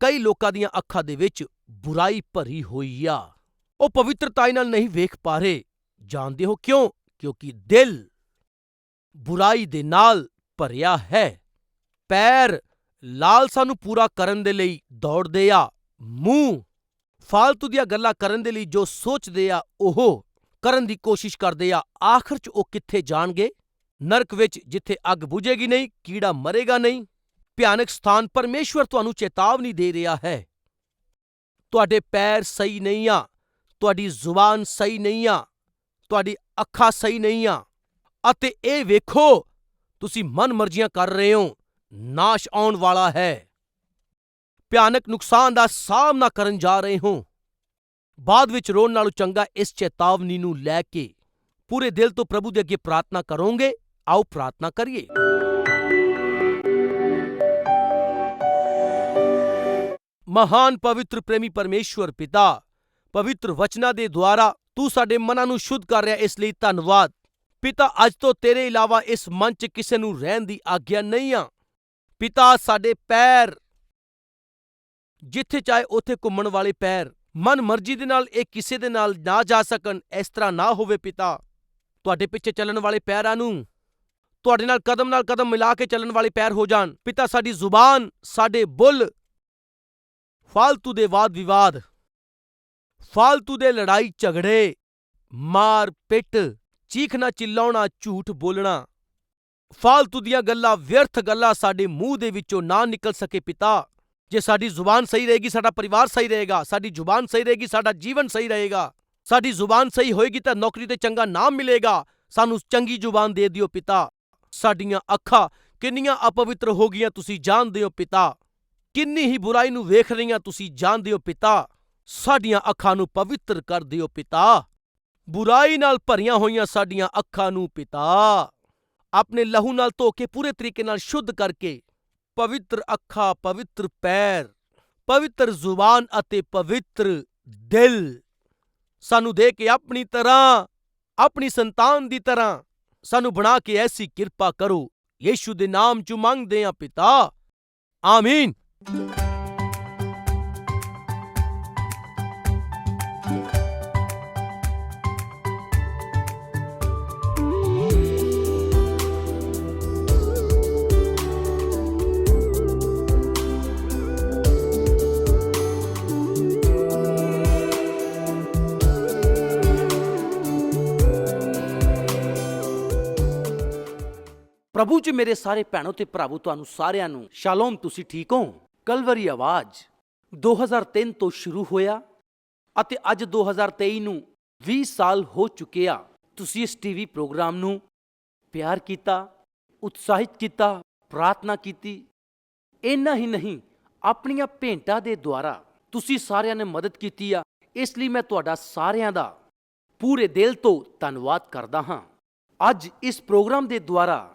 ਕਈ ਲੋਕਾਂ ਦੀਆਂ ਅੱਖਾਂ ਦੇ ਵਿੱਚ ਬੁਰਾਈ ਭਰੀ ਹੋਈ ਆ। ਉਹ ਪਵਿੱਤਰਤਾ ਨਾਲ ਨਹੀਂ ਵੇਖ ਪਾ ਰਹੇ। ਜਾਣਦੇ ਹੋ ਕਿਉਂ? ਕਿਉਂਕਿ ਦਿਲ ਬੁਰਾਈ ਦੇ ਨਾਲ ਭਰਿਆ ਹੈ। ਪੈਰ ਲਾਲਸਾ ਨੂੰ ਪੂਰਾ ਕਰਨ ਦੇ ਲਈ ਦੌੜਦੇ ਆ, ਮੂੰਹ ਫਾਲਤੂ ਦੀਆਂ ਗੱਲਾਂ ਕਰਨ ਦੇ ਲਈ ਜੋ ਸੋਚਦੇ ਆ, ਉਹ ਕਰਨ ਦੀ ਕੋਸ਼ਿਸ਼ ਕਰਦੇ ਆ, ਆਖਰ 'ਚ ਉਹ ਕਿੱਥੇ ਜਾਣਗੇ? ਨਰਕ ਵਿੱਚ ਜਿੱਥੇ ਅੱਗ ਬੁਝੇਗੀ ਨਹੀਂ, ਕੀੜਾ ਮਰੇਗਾ ਨਹੀਂ, ਭਿਆਨਕ ਸਥਾਨ ਪਰਮੇਸ਼ਵਰ ਤੁਹਾਨੂੰ ਚੇਤਾਵਨੀ ਦੇ ਰਿਹਾ ਹੈ। ਤੁਹਾਡੇ ਪੈਰ ਸਹੀ ਨਹੀਂ ਆ, ਤੁਹਾਡੀ ਜ਼ੁਬਾਨ ਸਹੀ ਨਹੀਂ ਆ, ਤੁਹਾਡੀ ਅੱਖਾਂ ਸਹੀ ਨਹੀਂ ਆ ਅਤੇ ਇਹ ਵੇਖੋ, ਤੁਸੀਂ ਮਨ ਮਰਜ਼ੀਆਂ ਕਰ ਰਹੇ ਹੋ। ਨਾਸ਼ ਆਉਣ ਵਾਲਾ ਹੈ। ਭਿਆਨਕ ਨੁਕਸਾਨ ਦਾ ਸਾਹਮਣਾ ਕਰਨ ਜਾ ਰਹੇ ਹੋ। ਬਾਅਦ ਵਿੱਚ ਰੋਣ ਨਾਲੋਂ ਚੰਗਾ ਇਸ ਚੇਤਾਵਨੀ ਨੂੰ ਲੈ ਕੇ ਪੂਰੇ ਦਿਲ ਤੋਂ ਪ੍ਰਭੂ ਦੇ ਅੱਗੇ ਪ੍ਰਾਰਥਨਾ ਕਰੋਗੇ। ਆਓ ਪ੍ਰਾਰਥਨਾ ਕਰੀਏ। ਮਹਾਨ ਪਵਿੱਤਰ ਪ੍ਰੇਮੀ ਪਰਮੇਸ਼ਵਰ ਪਿਤਾ, ਪਵਿੱਤਰ ਵਚਨਾਂ ਦੇ ਦੁਆਰਾ ਤੂੰ ਸਾਡੇ ਮਨਾਂ ਨੂੰ ਸ਼ੁੱਧ ਕਰ ਰਿਹਾ, ਇਸ ਲਈ ਧੰਨਵਾਦ। ਪਿਤਾ, ਅੱਜ ਤੋਂ ਤੇਰੇ ਇਲਾਵਾ ਇਸ ਮਨ 'ਚ ਕਿਸੇ ਨੂੰ ਰਹਿਣ ਦੀ ਆਗਿਆ ਨਹੀਂ ਆ। ਪਿਤਾ, ਸਾਡੇ ਪੈਰ। ਜਿੱਥੇ ਚਾਹੇ ਉੱਥੇ ਘੁੰਮਣ ਵਾਲੇ ਪੈਰ। ਮਨ ਮਰਜ਼ੀ ਦੇ ਨਾਲ, ਇਹ ਕਿਸੇ ਦੇ ਨਾਲ ਨਾ ਜਾ ਸਕਣ। ਇਸ ਤਰ੍ਹਾਂ ਨਾ ਹੋਵੇ ਪਿਤਾ। ਤੁਹਾਡੇ ਪਿੱਛੇ ਚੱਲਣ ਵਾਲੇ ਪੈਰਾਂ ਨੂੰ। ਤੁਹਾਡੇ ਨਾਲ ਕਦਮ ਨਾਲ ਕਦਮ ਮਿਲਾ ਕੇ ਚੱਲਣ ਵਾਲੇ ਪੈਰ ਹੋ ਜਾਣ। ਪਿਤਾ, ਸਾਡੀ ਜ਼ੁਬਾਨ, ਸਾਡੇ ਬੁੱਲ। ਫਾਲਤੂ ਦੇ ਵਾਦ ਵਿਵਾਦ। ਫਾਲਤੂ ਦੇ ਲੜਾਈ ਝਗੜੇ। ਮਾਰ ਪਿੱਟ ਚੀਖਣਾ ਚਿੱਲਾਉਣਾ, ਝੂਠ ਬੋਲਣਾ। ਫਾਲਤੂ ਦੀਆਂ ਗੱਲਾਂ, ਵਿਅਰਥ ਗੱਲਾਂ ਸਾਡੇ ਮੂੰਹ ਦੇ ਵਿੱਚੋਂ ਨਾ ਨਿਕਲ ਸਕੇ ਪਿਤਾ। ਜੇ ਸਾਡੀ ਜ਼ੁਬਾਨ ਸਹੀ ਰਹੇਗੀ, ਸਾਡਾ ਪਰਿਵਾਰ ਸਹੀ ਰਹੇਗਾ, ਸਾਡੀ ਜ਼ੁਬਾਨ ਸਹੀ ਰਹੇਗੀ, ਸਾਡਾ ਜੀਵਨ ਸਹੀ ਰਹੇਗਾ। ਸਾਡੀ ਜ਼ੁਬਾਨ ਸਹੀ ਹੋਏਗੀ ਤਾਂ ਨੌਕਰੀ ਤੇ ਚੰਗਾ ਨਾਮ ਮਿਲੇਗਾ। ਸਾਨੂੰ ਚੰਗੀ ਜ਼ੁਬਾਨ ਦੇ ਦਿਓ ਪਿਤਾ। ਸਾਡੀਆਂ ਅੱਖਾਂ ਕਿੰਨੀਆਂ ਅਪਵਿੱਤਰ ਹੋ ਗਈਆਂ ਤੁਸੀਂ ਜਾਣਦੇ ਹੋ ਪਿਤਾ। ਕਿੰਨੀ ਹੀ ਬੁਰਾਈ ਨੂੰ ਵੇਖ ਰਹੀਆਂ ਤੁਸੀਂ ਜਾਣਦੇ ਹੋ ਪਿਤਾ। ਸਾਡੀਆਂ ਅੱਖਾਂ ਨੂੰ ਪਵਿੱਤਰ ਕਰ ਦਿਓ ਪਿਤਾ। ਬੁਰਾਈ ਨਾਲ ਭਰੀਆਂ ਹੋਈਆਂ ਸਾਡੀਆਂ ਅੱਖਾਂ ਨੂੰ ਪਿਤਾ। ਆਪਣੇ ਲਹੂ ਨਾਲ ਧੋ ਕੇ ਪੂਰੇ ਤਰੀਕੇ ਨਾਲ ਸ਼ੁੱਧ ਕਰਕੇ ਪਵਿੱਤਰ ਅੱਖਾਂ, ਪਵਿੱਤਰ ਪੈਰ, ਪਵਿੱਤਰ ਜ਼ੁਬਾਨ ਅਤੇ ਪਵਿੱਤਰ ਦਿਲ ਸਾਨੂੰ ਦੇ ਕੇ ਆਪਣੀ ਤਰ੍ਹਾਂ, ਆਪਣੀ ਸੰਤਾਨ ਦੀ ਤਰ੍ਹਾਂ ਸਾਨੂੰ ਬਣਾ ਕੇ ਐਸੀ ਕਿਰਪਾ ਕਰੋ। ਯੀਸ਼ੂ ਦੇ ਨਾਮ ਚ ਮੰਗਦੇ ਹਾਂ ਪਿਤਾ। ਆਮੀਨ। ਪ੍ਰਭੂ ਚ ਮੇਰੇ ਸਾਰੇ ਭੈਣੋ ਤੇ ਭਰਾਵੋ, ਤੁਹਾਨੂੰ ਸਾਰਿਆਂ ਨੂੰ ਸ਼ਾਲੋਮ, ਤੁਸੀਂ ਠੀਕ ਹੋ? ਕਲਵਰੀ ਆਵਾਜ਼। 2003 ਤੋਂ ਸ਼ੁਰੂ ਹੋਇਆ ਅਤੇ ਅੱਜ 2023 ਨੂੰ 20 ਸਾਲ ਹੋ ਚੁੱਕੇ ਆ। ਤੁਸੀਂ ਇਸ ਟੀਵੀ ਪ੍ਰੋਗਰਾਮ ਨੂੰ ਪਿਆਰ ਕੀਤਾ, ਉਤਸ਼ਾਹਿਤ ਕੀਤਾ, ਪ੍ਰਾਰਥਨਾ ਕੀਤੀ। ਇੰਨਾ ਹੀ ਨਹੀਂ, ਆਪਣੀਆਂ ਭੇਂਟਾਂ ਦੇ ਦੁਆਰਾ ਤੁਸੀਂ ਸਾਰਿਆਂ ਨੇ ਮਦਦ ਕੀਤੀ ਆ। ਇਸ ਲਈ ਮੈਂ ਤੁਹਾਡਾ ਸਾਰਿਆਂ ਦਾ ਪੂਰੇ ਦਿਲ ਤੋਂ ਧੰਨਵਾਦ ਕਰਦਾ ਹਾਂ। ਅੱਜ ਇਸ ਪ੍ਰੋਗਰਾਮ ਦੇ ਦੁਆਰਾ